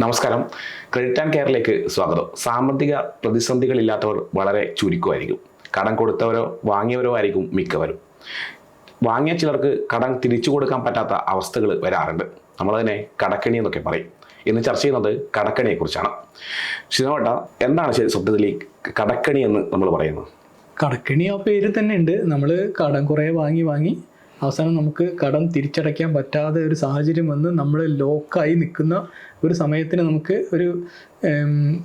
നമസ്കാരം. Credit and കെയറിലേക്ക് സ്വാഗതം. സാമ്പത്തിക പ്രതിസന്ധികൾ ഇല്ലാത്തവർ വളരെ ചുരുക്കമായിരിക്കും. കടം കൊടുത്തവരോ വാങ്ങിയവരോ ആയിരിക്കും മിക്കവരും. വാങ്ങിയ ചിലർക്ക് കടം തിരിച്ചു കൊടുക്കാൻ പറ്റാത്ത അവസ്ഥകൾ വരാറുണ്ട്. നമ്മളതിനെ കടക്കണി എന്നൊക്കെ പറയും. ഇന്ന് ചർച്ച ചെയ്യുന്നത് കടക്കണിയെക്കുറിച്ചാണ്. ശ്രീനോട്ട എന്താണ് ശരി സത്യത്തിൽ ഈ കടക്കണി എന്ന് നമ്മൾ പറയുന്നത്? കടക്കണി ആ പേര് തന്നെ ഉണ്ട്. നമ്മൾ കടം കുറേ വാങ്ങി വാങ്ങി അവസാനം നമുക്ക് കടം തിരിച്ചടയ്ക്കാൻ പറ്റാതെ ഒരു സാഹചര്യം വന്ന് നമ്മൾ ലോക്കായി നിൽക്കുന്ന ഒരു സമയത്തിന് നമുക്ക് ഒരു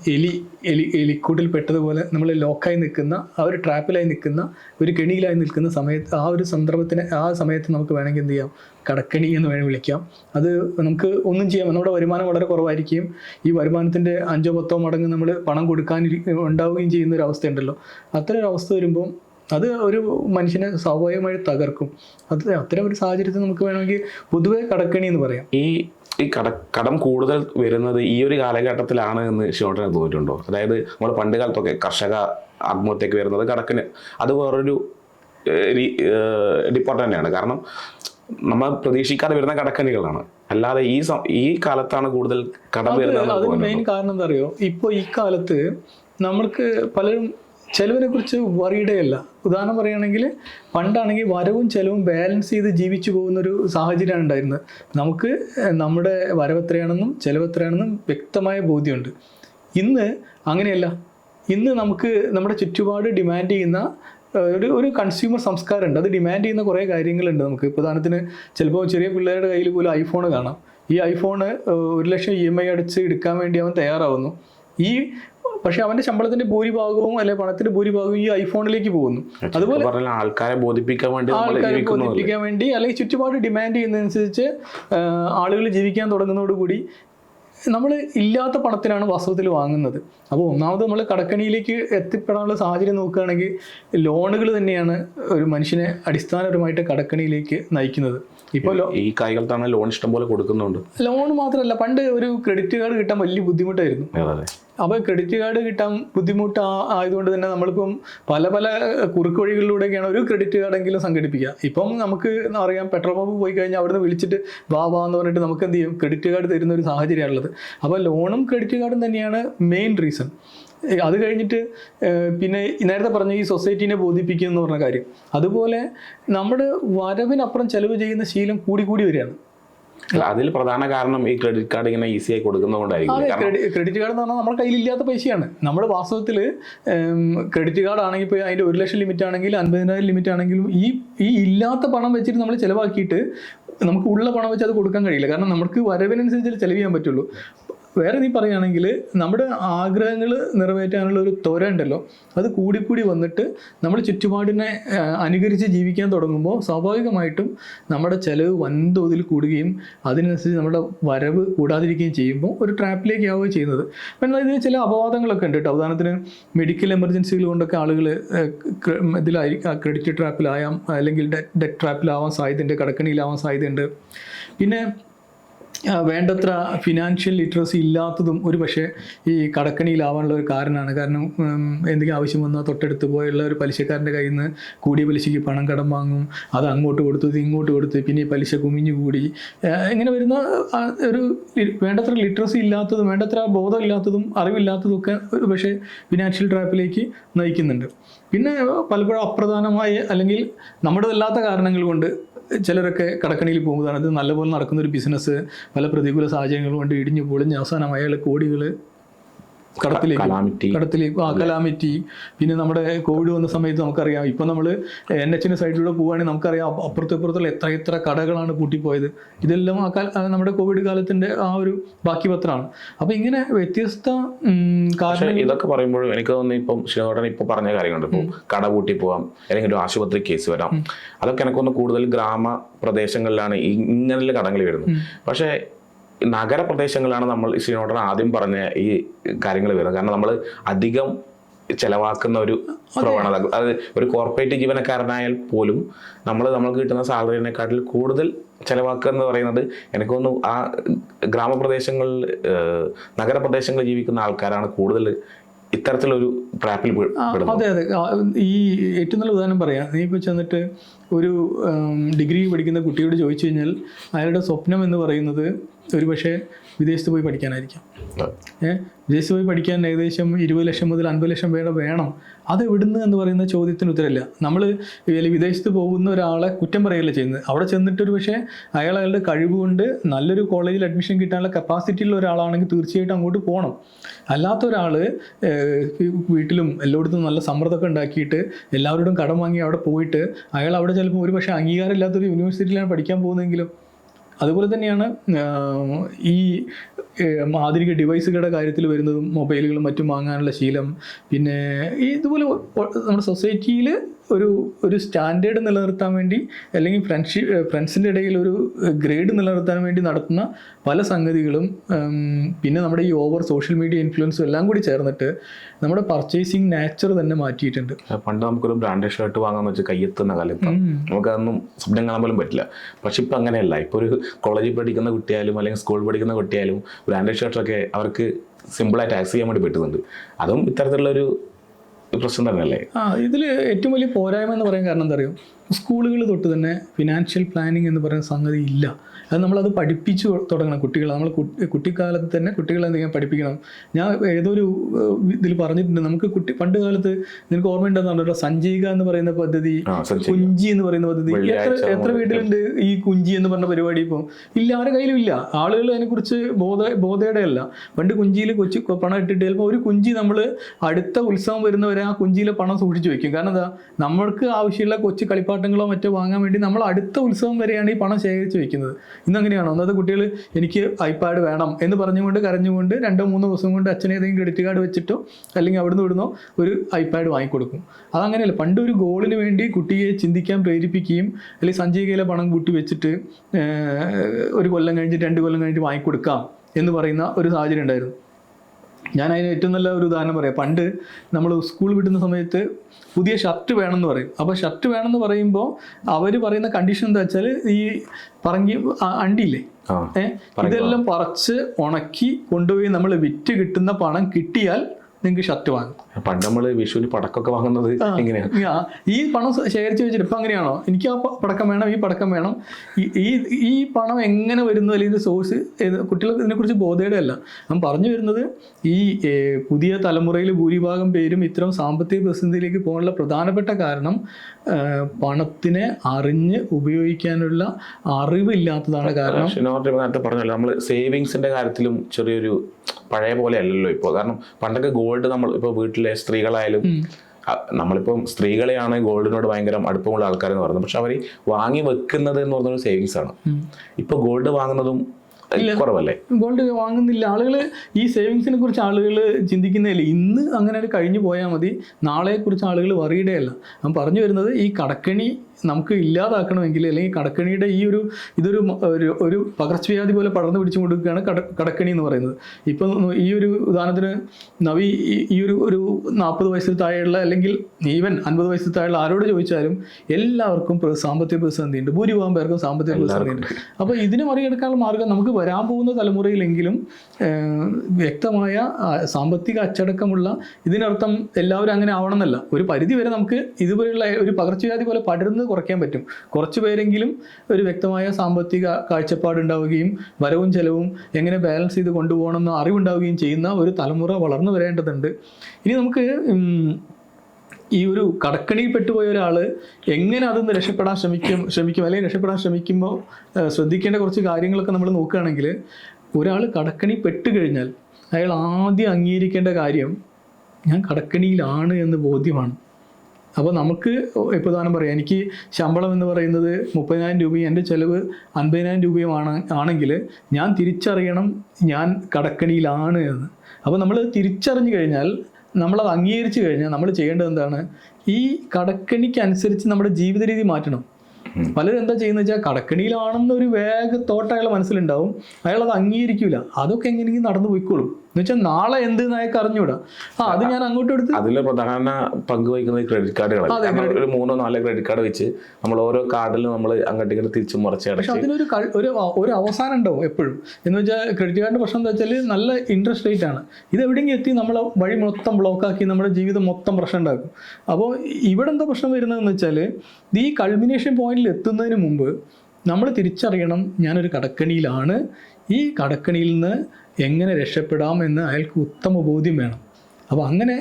എലി എലി എലിക്കൂട്ടിൽ പെട്ടതുപോലെ നമ്മൾ ലോക്കായി നിൽക്കുന്ന ആ ഒരു ട്രാപ്പിലായി നിൽക്കുന്ന ഒരു കെണിയിലായി നിൽക്കുന്ന സമയത്ത് ആ ഒരു സന്ദർഭത്തിന് ആ സമയത്ത് നമുക്ക് വേണമെങ്കിൽ എന്ത് ചെയ്യാം? കടക്കണി എന്ന് വേണമെങ്കിൽ വിളിക്കാം. അത് നമുക്ക് ഒന്നും ചെയ്യാം. നമ്മുടെ വരുമാനം വളരെ കുറവായിരിക്കും. ഈ വരുമാനത്തിന്റെ അഞ്ചോ പത്തോ മടങ്ങ് നമ്മൾ പണം കൊടുക്കാൻ ഉണ്ടാവുകയും ചെയ്യുന്ന ഒരു അവസ്ഥയുണ്ടല്ലോ. അത്തരം ഒരു അവസ്ഥ വരുമ്പോൾ അത് ഒരു മനുഷ്യനെ സ്വാഭാവികമായി തകർക്കും. അത് അത്തരം ഒരു സാഹചര്യത്തിൽ നമുക്ക് വേണമെങ്കിൽ പൊതുവെ കടക്കണി എന്ന് പറയാം. ഈ ഈ കട കടം കൂടുതൽ വരുന്നത് ഈ ഒരു കാലഘട്ടത്തിലാണ് എന്ന് ഷോട്ടിന് തോന്നിയിട്ടുണ്ടോ? അതായത് നമ്മൾ പണ്ട് കാലത്തൊക്കെ കർഷക ആത്മഹത്യക്ക് വരുന്നത് കടക്കിന് അത് വേറൊരു ഡിപ്പാർട്ട് തന്നെയാണ് കാരണം നമ്മൾ പ്രതീക്ഷിക്കാതെ വരുന്ന കടക്കണികളാണ്. അല്ലാതെ ഈ ഈ കാലത്താണ് കൂടുതൽ കടം വരുന്നത് മെയിൻ കാരണം എന്താ അറിയോ? ഇപ്പോൾ ഈ കാലത്ത് നമ്മൾക്ക് പലരും ചെലവിനെ കുറിച്ച് വറീഡേ അല്ല. ഉദാഹരണം പറയുകയാണെങ്കിൽ പണ്ടാണെങ്കിൽ വരവും ചെലവും ബാലൻസ് ചെയ്ത് ജീവിച്ചു പോകുന്ന ഒരു സാഹചര്യമാണ് ഉണ്ടായിരുന്നത്. നമുക്ക് നമ്മുടെ വരവ് എത്രയാണെന്നും ചെലവ് എത്രയാണെന്നും വ്യക്തമായ ബോധ്യമുണ്ട്. ഇന്ന് അങ്ങനെയല്ല. ഇന്ന് നമുക്ക് നമ്മുടെ ചുറ്റുപാട് ഡിമാൻഡ് ചെയ്യുന്ന ഒരു ഒരു കൺസ്യൂമർ സംസ്കാരമുണ്ട്. അത് ഡിമാൻഡ് ചെയ്യുന്ന കുറേ കാര്യങ്ങളുണ്ട് നമുക്ക്. പ്രധാനത്തിന് ചിലപ്പോൾ ചെറിയ പിള്ളേരുടെ കയ്യിൽ പോലും ഐഫോൺ കാണാം. ഈ ഐഫോണ് ഒരു ലക്ഷം ഇ എം ഐ അടിച്ച് എടുക്കാൻ വേണ്ടി അവൻ തയ്യാറാവുന്നു. ഈ പക്ഷെ അവന്റെ ശമ്പളത്തിന്റെ ഭൂരിഭാഗവും അല്ലെ പണത്തിന്റെ ഭൂരിഭാഗവും ഈ ഐഫോണിലേക്ക് പോകുന്നു. അതുപോലെ ആൾക്കാരെ ബോധിപ്പിക്കാൻ വേണ്ടി ആൾക്കാരെ ബോധിപ്പിക്കാൻ വേണ്ടി അല്ലെങ്കിൽ ചുറ്റുപാട് ഡിമാൻഡ് ചെയ്യുന്നതനുസരിച്ച് ആളുകൾ ജീവിക്കാൻ തുടങ്ങുന്നതോടുകൂടി നമ്മൾ ഇല്ലാത്ത പണത്തിനാണ് വാസ്തവത്തിൽ വാങ്ങുന്നത്. അപ്പോൾ ഒന്നാമത് നമ്മൾ കടക്കണിയിലേക്ക് എത്തിപ്പെടാനുള്ള സാഹചര്യം നോക്കുകയാണെങ്കിൽ ലോണുകൾ തന്നെയാണ് ഒരു മനുഷ്യനെ അടിസ്ഥാനപരമായിട്ട് കടക്കണിയിലേക്ക് നയിക്കുന്നത്. ഇപ്പോൾ ഈ കായികത്താണ് ലോൺ ഇഷ്ടംപോലെ കൊടുക്കുന്നുണ്ട്. ലോൺ മാത്രമല്ല പണ്ട് ഒരു ക്രെഡിറ്റ് കാർഡ് കിട്ടാൻ വലിയ ബുദ്ധിമുട്ടായിരുന്നു. അപ്പോൾ ക്രെഡിറ്റ് കാർഡ് കിട്ടാൻ ബുദ്ധിമുട്ട് ആയതുകൊണ്ട് തന്നെ നമ്മളിപ്പം പല പല കുറുക്ക് വഴികളിലൂടെയൊക്കെയാണ് ഒരു ക്രെഡിറ്റ് കാർഡെങ്കിലും സംഘടിപ്പിക്കുക. ഇപ്പം നമുക്ക് അറിയാം പെട്രോൾ പമ്പ് പോയി കഴിഞ്ഞാൽ അവിടുന്ന് വിളിച്ചിട്ട് വാ വാ എന്ന് പറഞ്ഞിട്ട് നമുക്ക് എന്ത് ചെയ്യും? ക്രെഡിറ്റ് കാർഡ് തരുന്ന ഒരു സാഹചര്യമാണുള്ളത് അപ്പോൾ ലോണും ക്രെഡിറ്റ് കാർഡും തന്നെയാണ് മെയിൻ റീസൺ അത് കഴിഞ്ഞിട്ട് പിന്നെ നേരത്തെ പറഞ്ഞ ഈ സൊസൈറ്റീനെ ബോധിപ്പിക്കുക എന്ന് പറഞ്ഞ കാര്യം. അതുപോലെ നമ്മുടെ വരവിനപ്പുറം ചെലവ് ചെയ്യുന്ന ശീലം കൂടി കൂടി വരികയാണ്. അല്ല, അതിൽ പ്രധാന കാരണം ഈ ക്രെഡിറ്റ് കാർഡ് ഇങ്ങനെ ഈസി ആയി കൊടുക്കുന്നതുകൊണ്ടായിരിക്കും ക്രെഡിറ്റ് കാർഡ് എന്ന് പറഞ്ഞാൽ നമ്മുടെ കയ്യിലില്ലാത്ത പൈസയാണ്. നമ്മൾ വാസ്തവത്തിൽ ക്രെഡിറ്റ് കാർഡ് ആണെങ്കിൽ ഇപ്പോൾ അതിന്റെ ഒരു ലക്ഷം ലിമിറ്റ് ആണെങ്കിൽ അൻപതിനായിരം ലിമിറ്റ് ആണെങ്കിലും ഈ ഈ ഇല്ലാത്ത പണം വെച്ചിട്ട് നമ്മൾ ചിലവാക്കിയിട്ട് നമുക്ക് ഉള്ള പണം വെച്ച് അത് കൊടുക്കാൻ കഴിയില്ല. കാരണം നമുക്ക് വരവിനനുസരിച്ച് ചിലവ് ചെയ്യാൻ പറ്റുള്ളൂ. വേറെ നീ പറയുകയാണെങ്കിൽ നമ്മുടെ ആഗ്രഹങ്ങൾ നിറവേറ്റാനുള്ള ഒരു ത്വര ഉണ്ടല്ലോ. അത് കൂടിക്കൂടി വന്നിട്ട് നമ്മൾ ചുറ്റുപാടിനെ അനുകരിച്ച് ജീവിക്കാൻ തുടങ്ങുമ്പോൾ സ്വാഭാവികമായിട്ടും നമ്മുടെ ചിലവ് വൻതോതിൽ കൂടുകയും അതിനനുസരിച്ച് നമ്മുടെ വരവ് കൂടാതിരിക്കുകയും ചെയ്യുമ്പോൾ ഒരു ട്രാപ്പിലേക്ക് ആവുകയും ചെയ്യുന്നത്. എന്നാൽ ഇതിന് ചില അപവാദങ്ങളൊക്കെ ഉണ്ട് കേട്ടോ. ഉദാഹരണത്തിന് മെഡിക്കൽ എമർജൻസികൾ കൊണ്ടൊക്കെ ആളുകൾ ഇതിലായി ക്രെഡിറ്റ് ട്രാപ്പിലായാം അല്ലെങ്കിൽ ഡെറ്റ് ട്രാപ്പിലാവാൻ സാധ്യതയുണ്ട് കടക്കണിയിലാവാൻ സാധ്യതയുണ്ട്. പിന്നെ വേണ്ടത്ര ഫിനാൻഷ്യൽ ലിറ്ററസി ഇല്ലാത്തതും ഒരു പക്ഷേ ഈ കടക്കണിയിലാവാനുള്ള ഒരു കാരണമാണ്. കാരണം എന്തെങ്കിലും ആവശ്യം വന്നാൽ തൊട്ടടുത്ത് പോയുള്ള ഒരു പലിശക്കാരന്റെ കയ്യിൽ നിന്ന് കൂടിയ പലിശയ്ക്ക് പണം കടം വാങ്ങും. അത് അങ്ങോട്ട് കൊടുത്തു ഇത് ഇങ്ങോട്ട് കൊടുത്ത് പിന്നെ ഈ പലിശ കുമിഞ്ഞു കൂടി. ഇങ്ങനെ വരുന്ന ഒരു വേണ്ടത്ര ലിറ്ററസി ഇല്ലാത്തതും വേണ്ടത്ര ബോധമില്ലാത്തതും അറിവില്ലാത്തതും ഒക്കെ ഒരു പക്ഷേ ഫിനാൻഷ്യൽ ട്രാപ്പിലേക്ക് നയിക്കുന്നുണ്ട്. പിന്നെ പലപ്പോഴും അപ്രധാനമായ അല്ലെങ്കിൽ നമ്മുടെ അല്ലാത്ത കാരണങ്ങൾ കൊണ്ട് ചിലരൊക്കെ കടക്കണിയിൽ പോകുന്നതാണ്. അത് നല്ലപോലെ നടക്കുന്ന ഒരു ബിസിനസ് പല പ്രതികൂല സാഹചര്യങ്ങൾ കൊണ്ട് ഇടിഞ്ഞു പൊളിഞ്ഞ് അവസാനം അയാൾ കോടികൾ കടത്തിലേക്ക് കലാമിറ്റി. കടത്തിലേക്ക് ആ കലാമിറ്റി. പിന്നെ നമ്മുടെ കോവിഡ് വന്ന സമയത്ത് നമുക്കറിയാം. ഇപ്പം നമ്മൾ എൻ എച്ചിന്റെ സൈഡിലൂടെ പോവുകയാണെങ്കിൽ നമുക്കറിയാം അപ്പുറത്തെ അപ്പുറത്തും ഇപ്പുറത്തുള്ള എത്ര എത്ര കടകളാണ് പൂട്ടിപ്പോയത്. ഇതെല്ലാം ആ കാല നമ്മുടെ കോവിഡ് കാലത്തിന്റെ ആ ഒരു ബാക്കി പത്രമാണ് അപ്പോൾ ഇങ്ങനെ വ്യത്യസ്ത കാരണം ഇതൊക്കെ പറയുമ്പോഴും എനിക്ക് തോന്നുന്നു ഇപ്പം ശ്രീനോടൻ ഇപ്പൊ പറഞ്ഞ കാര്യങ്ങളുണ്ട്. ഇപ്പൊ കട പൂട്ടി പോവാം അല്ലെങ്കിൽ ഒരു ആശുപത്രി കേസ് വരാം. അതൊക്കെ എനിക്കൊന്ന് കൂടുതൽ ഗ്രാമ പ്രദേശങ്ങളിലാണ് ഇങ്ങനെയുള്ള കടങ്ങൾ വരുന്നത്. പക്ഷേ നഗരപ്രദേശങ്ങളിലാണ് നമ്മൾ ശ്രീനോടൻ ആദ്യം പറഞ്ഞ ഈ കാര്യങ്ങൾ വരുന്നത്. കാരണം നമ്മൾ അധികം ചെലവാക്കുന്ന ഒരു പ്രവണത. അത് ഒരു കോർപ്പറേറ്റ് ജീവനക്കാരനായാൽ പോലും നമ്മൾ നമ്മൾക്ക് കിട്ടുന്ന സാലറിനെക്കാട്ടിൽ കൂടുതൽ ചെലവാക്കുക എന്ന് പറയുന്നത് എനിക്ക് തോന്നുന്നു ആ ഗ്രാമപ്രദേശങ്ങളിൽ നഗരപ്രദേശങ്ങളിൽ ജീവിക്കുന്ന ആൾക്കാരാണ് കൂടുതൽ ഇത്തരത്തിലൊരു ട്രാപ്പിൽ അതെ അതെ. ഈ ഏറ്റവും നല്ല ഉദാഹരണം പറയാം. നീ ഇപ്പോൾ ചെന്നിട്ട് ഒരു ഡിഗ്രി പഠിക്കുന്ന കുട്ടിയോട് ചോദിച്ചു കഴിഞ്ഞാൽ അയാളുടെ സ്വപ്നം എന്ന് പറയുന്നത് ഒരു പക്ഷേ വിദേശത്ത് പോയി പഠിക്കാനായിരിക്കാം. ഏഹ് വിദേശത്ത് പോയി പഠിക്കാൻ ഏകദേശം ഇരുപത് ലക്ഷം മുതൽ അൻപത് ലക്ഷം വേണം വേണം. അത് എവിടുന്ന് എന്ന് പറയുന്ന ചോദ്യത്തിന് ഉത്തരമില്ല. നമ്മൾ വിദേശത്ത് പോകുന്ന ഒരാളെ കുറ്റം പറയുകയല്ല ചെയ്യുന്നത്? അവിടെ ചെന്നിട്ട് ഒരു പക്ഷേ അയാൾ അയാളുടെ കഴിവുകൊണ്ട് നല്ലൊരു കോളേജിൽ അഡ്മിഷൻ കിട്ടാനുള്ള കപ്പാസിറ്റി ഉള്ള ഒരാളാണെങ്കിൽ തീർച്ചയായിട്ടും അങ്ങോട്ട് പോകണം അല്ലാത്ത ഒരാൾ വീട്ടിലും എല്ലായിടത്തും നല്ല സമ്മർദ്ദമൊക്കെ ഉണ്ടാക്കിയിട്ട് എല്ലാവരോടും കടം വാങ്ങി അവിടെ പോയിട്ട് അയാൾ അവിടെ ചിലപ്പോൾ ഒരു പക്ഷേ അംഗീകാരം ഇല്ലാത്തൊരു യൂണിവേഴ്സിറ്റിയിലാണ് പഠിക്കാൻ പോകുന്നതെങ്കിലും അതുപോലെ തന്നെയാണ് ഈ ആധുനിക ഡിവൈസുകളുടെ കാര്യത്തിൽ വരുന്നതും മൊബൈലുകളും മറ്റും വാങ്ങാനുള്ള ശീലം. പിന്നെ ഇതുപോലെ നമ്മുടെ സൊസൈറ്റിയിൽ ഒരു ഒരു സ്റ്റാൻഡേർഡ് നിലനിർത്താൻ വേണ്ടി അല്ലെങ്കിൽ ഫ്രണ്ട്ഷിപ്പ് ഫ്രണ്ട്സിന്റെ ഇടയിൽ ഒരു ഗ്രേഡ് നിലനിർത്താൻ വേണ്ടി നടത്തുന്ന പല സംഗതികളും പിന്നെ നമ്മുടെ ഈ ഓവർ സോഷ്യൽ മീഡിയ ഇൻഫ്ലുവൻസും എല്ലാം കൂടി ചേർന്നിട്ട് നമ്മുടെ പർച്ചേസിങ് നാച്ചർ തന്നെ മാറ്റിയിട്ടുണ്ട്. പണ്ട് നമുക്കൊരു ബ്രാൻഡ് ഷർട്ട് വാങ്ങാന്ന് വെച്ചാൽ കയ്യെത്തുന്ന കാലത്ത് നമുക്കതൊന്നും സ്വപ്നം കാണാൻ പോലും പറ്റില്ല. പക്ഷെ ഇപ്പം അങ്ങനെയല്ല. ഇപ്പോൾ ഒരു കോളേജിൽ പഠിക്കുന്ന കുട്ടിയായാലും അല്ലെങ്കിൽ സ്കൂളിൽ പഠിക്കുന്ന കുട്ടിയായാലും ബ്രാൻഡ് ഷർട്ടൊക്കെ അവർക്ക് സിമ്പിളായിട്ട് ആക്സസ് ചെയ്യാൻ വേണ്ടി പറ്റുന്നുണ്ട്. അതും ഇത്തരത്തിലുള്ളൊരു പ്രശ്നം തന്നെയല്ലേ? ആ ഇതിൽ ഏറ്റവും വലിയ പോരായ്മ എന്ന് പറയാൻ കാരണം എന്താ അറിയോ? സ്കൂളുകൾ തൊട്ട് തന്നെ ഫിനാൻഷ്യൽ പ്ലാനിങ് എന്ന് പറയുന്ന സംഗതി ഇല്ല. അത് നമ്മളത് പഠിപ്പിച്ചു തുടങ്ങണം കുട്ടികളെ. നമ്മൾ കുട്ടി- കുട്ടിക്കാലത്ത് തന്നെ കുട്ടികളെ എന്തെങ്കിലും പഠിപ്പിക്കണം. ഞാൻ ഏതൊരു ഇതിൽ പറഞ്ഞിട്ടുണ്ട്. നമുക്ക് കുട്ടി പണ്ട് കാലത്ത് നിനക്ക് ഓർമ്മയുണ്ടെന്നുണ്ടല്ലോ സഞ്ജയിക എന്ന് പറയുന്ന പദ്ധതി കുഞ്ചി എന്ന് പറയുന്ന പദ്ധതി. എത്ര എത്ര വീട്ടിലുണ്ട് ഈ കുഞ്ചി എന്ന് പറഞ്ഞ പരിപാടി ഇപ്പം? ഇല്ല ആരുടെ കയ്യിലും ഇല്ല. ആളുകൾ അതിനെക്കുറിച്ച് ബോധ ബോധയുടെ അല്ല. പണ്ട് കുഞ്ചിയിൽ കൊച്ചു പണം ഇട്ടിട്ട് ചിലപ്പോൾ ഒരു കുഞ്ചി നമ്മൾ അടുത്ത ഉത്സവം വരുന്നവരെ ആ കുഞ്ചിയിലെ പണം സൂക്ഷിച്ചു വെക്കും. കാരണം എന്താ? നമ്മൾക്ക് ആവശ്യമുള്ള കൊച്ചു കളിപ്പാട്ടങ്ങളോ മറ്റോ വാങ്ങാൻ വേണ്ടി നമ്മൾ അടുത്ത ഉത്സവം വരെയാണ് ഈ പണം ശേഖരിച്ച് വെക്കുന്നത്. ഇന്ന് അങ്ങനെയാണോ കുട്ടികൾ എനിക്ക് ഐപാഡ് വേണം എന്ന് പറഞ്ഞുകൊണ്ട് കരഞ്ഞുകൊണ്ട് രണ്ടോ മൂന്നോ ദിവസം കൊണ്ട് അച്ഛനെ ഏതെങ്കിലും ക്രെഡിറ്റ് കാർഡ് വെച്ചിട്ടോ അല്ലെങ്കിൽ അവിടുന്ന് ഇവിടുന്നോ ഒരു ഐപാഡ് വാങ്ങിക്കൊടുക്കും. അതങ്ങനെയല്ല പണ്ട് ഒരു ഗോളിന് വേണ്ടി കുട്ടിയെ ചിന്തിക്കാൻ പ്രേരിപ്പിക്കുകയും അല്ലെങ്കിൽ സഞ്ചയികയിലെ പണം കൂട്ടി വെച്ചിട്ട് ഒരു കൊല്ലം കഴിഞ്ഞിട്ട് രണ്ട് കൊല്ലം കഴിഞ്ഞിട്ട് വാങ്ങിക്കൊടുക്കാം എന്ന് പറയുന്ന ഒരു സാഹചര്യം ഉണ്ടായിരുന്നു. ഞാൻ അതിന് ഏറ്റവും നല്ല ഒരു ഉദാഹരണം പറയാം. പണ്ട് നമ്മൾ സ്കൂൾ വിടുന്ന സമയത്ത് പുതിയ ഷർട്ട് വേണമെന്ന് പറയും. അപ്പോൾ ഷർട്ട് വേണമെന്ന് പറയുമ്പോൾ അവർ പറയുന്ന കണ്ടീഷൻ എന്താ വെച്ചാൽ ഈ പറങ്കി അണ്ടിയില്ലേ? ഏഹ് ഇതെല്ലാം പറച്ച് ഉണക്കി കൊണ്ടുപോയി നമ്മൾ വിറ്റ് കിട്ടുന്ന പണം കിട്ടിയാൽ നിങ്ങൾക്ക് ഷർട്ട് വാങ്ങും. പണ്ട് നമ്മൾ വിഷുവിന് പടക്കമൊക്കെ വാങ്ങുന്നത് എങ്ങനെയാണ് ഈ പണം ശേഖരിച്ച് വെച്ചിട്ട് ഇപ്പം അങ്ങനെയാണോ? എനിക്ക് ആ പടക്കം വേണം ഈ പടക്കം വേണം. ഈ ഈ- പണം എങ്ങനെ വരുന്നു അല്ലെങ്കിൽ സോഴ്സ് കുട്ടികൾക്ക് ഇതിനെക്കുറിച്ച് ബോധയുടെ അല്ല ഞാൻ പറഞ്ഞു വരുന്നത് ഈ പുതിയ തലമുറയിൽ ഭൂരിഭാഗം പേരും ഇത്തരം സാമ്പത്തിക പ്രതിസന്ധിയിലേക്ക് പോകാനുള്ള പ്രധാനപ്പെട്ട കാരണം പണത്തിനെ അറിഞ്ഞ് ഉപയോഗിക്കാനുള്ള അറിവില്ലാത്തതാണ് കാരണം നേരത്തെ പറഞ്ഞല്ലോ നമ്മൾ സേവിങ്സിന്റെ കാര്യത്തിലും ചെറിയൊരു പഴയ പോലെ അല്ലല്ലോ ഇപ്പോൾ കാരണം പണ്ടൊക്കെ ഗോൾഡ് നമ്മൾ ഇപ്പോൾ വീട്ടിലെ സ്ത്രീകളായാലും നമ്മളിപ്പം സ്ത്രീകളെയാണ് ഗോൾഡിനോട് ഭയങ്കര അടുപ്പമുള്ള ആൾക്കാരെന്ന് പറയുന്നത്. പക്ഷെ അവർ വാങ്ങി വെക്കുന്നത് എന്ന് പറഞ്ഞൊരു സേവിങ്സ് ആണ് ഇപ്പൊ ഗോൾഡ് വാങ്ങുന്നതും കുറവല്ലേ? ഗോൾഡ് വാങ്ങുന്നില്ല. ആളുകൾ ഈ സേവിങ്സിനെ കുറിച്ച് ആളുകൾ ചിന്തിക്കുന്നില്ല ഇന്ന് അങ്ങനെ കഴിഞ്ഞു പോയാൽ മതി. നാളെക്കുറിച്ച് ആളുകൾ വറിയുടെയല്ല ഞാൻ പറഞ്ഞു വരുന്നത് ഈ കടക്കണി നമുക്ക് ഇല്ലാതാക്കണമെങ്കിൽ അല്ലെങ്കിൽ കടക്കണിയുടെ ഈ ഒരു ഇതൊരു ഒരു- ഒരു പകർച്ചവ്യാധി പോലെ പടർന്നു പിടിച്ചു കൊടുക്കുകയാണ് കട കടക്കണി എന്ന് പറയുന്നത്. ഇപ്പം ഈ ഒരു ഉദാഹരണത്തിന് നവി ഈ- ഒരു ഒരു നാൽപ്പത് വയസ്സിൽ താഴെയുള്ള അല്ലെങ്കിൽ ഈവൻ അൻപത് വയസ്സിൽ താഴെയുള്ള ആരോട് ചോദിച്ചാലും എല്ലാവർക്കും സാമ്പത്തിക പ്രതിസന്ധിയുണ്ട് ഭൂരിഭാഗം പേർക്കും സാമ്പത്തിക പ്രതിസന്ധിയുണ്ട് അപ്പോൾ ഇതിനെ മറികടക്കാനുള്ള മാർഗം നമുക്ക് വരാൻ പോകുന്ന തലമുറയിലെങ്കിലും വ്യക്തമായ സാമ്പത്തിക അച്ചടക്കമുള്ള ഇതിനർത്ഥം എല്ലാവരും അങ്ങനെ ആവണമെന്നല്ല. ഒരു പരിധി വരെ നമുക്ക് ഇതുപോലെയുള്ള ഒരു പകർച്ചവ്യാധി പോലെ പടരുന്നത് കുറയ്ക്കാൻ പറ്റും. കുറച്ച് പേരെങ്കിലും ഒരു വ്യക്തമായ സാമ്പത്തിക കാഴ്ചപ്പാടുണ്ടാവുകയും വരവും ചെലവും എങ്ങനെ ബാലൻസ് ചെയ്ത് കൊണ്ടുപോകണം എന്ന് അറിവുണ്ടാവുകയും ചെയ്യുന്ന ഒരു തലമുറ വളർന്നു വരേണ്ടതുണ്ട്. ഇനി നമുക്ക് ഈ ഒരു കടക്കണിയിൽ പെട്ടുപോയ ഒരാൾ എങ്ങനെ അതിൽ രക്ഷപ്പെടാൻ ശ്രമിക്കും ശ്രമിക്കും അല്ലെങ്കിൽ രക്ഷപ്പെടാൻ ശ്രമിക്കുമ്പോൾ ശ്രദ്ധിക്കേണ്ട കുറച്ച് കാര്യങ്ങളൊക്കെ നമ്മൾ നോക്കുകയാണെങ്കിൽ ഒരാൾ കടക്കണി പെട്ടുകഴിഞ്ഞാൽ അയാൾ ആദ്യം അംഗീകരിക്കേണ്ട കാര്യം ഞാൻ കടക്കണിയിലാണ് എന്ന് ബോധ്യമാണ്. അപ്പോൾ നമുക്ക് ഇപ്പോൾ താനും പറയാം. എനിക്ക് ശമ്പളം എന്ന് പറയുന്നത് മുപ്പതിനായിരം രൂപയും എന്റെ ചിലവ് അൻപതിനായിരം രൂപയുമാണ് ആണെങ്കിൽ ഞാൻ തിരിച്ചറിയണം ഞാൻ കടക്കണിയിലാണ് എന്ന്. അപ്പോൾ നമ്മൾ തിരിച്ചറിഞ്ഞു കഴിഞ്ഞാൽ നമ്മളത് അംഗീകരിച്ചു കഴിഞ്ഞാൽ നമ്മൾ ചെയ്യേണ്ടത് എന്താണ്? ഈ കടക്കണിക്ക് അനുസരിച്ച് നമ്മുടെ ജീവിത രീതി മാറ്റണം പലരും എന്താ ചെയ്യുന്നത് വെച്ചാൽ കടക്കണിയിലാണെന്നൊരു വേഗത്തോട്ട് അയാളുടെ അയാളെ മനസ്സിലുണ്ടാവും. അയാൾ അത് അംഗീകരിക്കില്ല അതൊക്കെ എങ്ങനെയെങ്കിലും നടന്നു പോയിക്കോളും. എന്ന് വെച്ചാൽ നാളെ എന്ത് നായക്ക് അറിഞ്ഞൂടാ. ആ അത് ഞാൻ അങ്ങോട്ട് എടുത്ത് അതിൽ പ്രധാന പങ്ക് വഹിക്കുന്നത് ക്രെഡിറ്റ് കാർഡുകളാണ് ഒരു മൂന്നോ നാലോ ക്രെഡിറ്റ് കാർഡ് വെച്ച് നമ്മൾ ഓരോ കാർഡിലും നമ്മൾ അങ്ങോട്ട് ഇങ്ങനെ തിരിച്ചു മറിച്ച് പക്ഷെ അതിനൊരു ഒരു ഒരു അവസാനം ഉണ്ടാവും എപ്പോഴും. എന്ന് വെച്ചാൽ ക്രെഡിറ്റ് കാർഡിന്റെ പ്രശ്നം എന്താ വെച്ചാൽ നല്ല ഇൻട്രസ്റ്റ് റേറ്റ് ആണ്. ഇത് എവിടെയെങ്കിലും എത്തി നമ്മൾ വഴി മൊത്തം ബ്ലോക്ക് ആക്കി നമ്മുടെ ജീവിതം മൊത്തം പ്രശ്നം ഉണ്ടാക്കും. അപ്പോൾ ഇവിടെ എന്താ പ്രശ്നം വരുന്നതെന്ന് വെച്ചാൽ ഈ കൾമിനേഷൻ പോയിന്റിൽ എത്തുന്നതിന് മുമ്പ് നമ്മൾ തിരിച്ചറിയണം ഞാനൊരു കടക്കണിയിലാണ്. ഈ കടക്കണിയിൽ നിന്ന് എങ്ങനെ രക്ഷപ്പെടാം എന്ന് അയാൾക്ക് ഉത്തമ ബോധ്യം വേണം. അപ്പോൾ അങ്ങനെ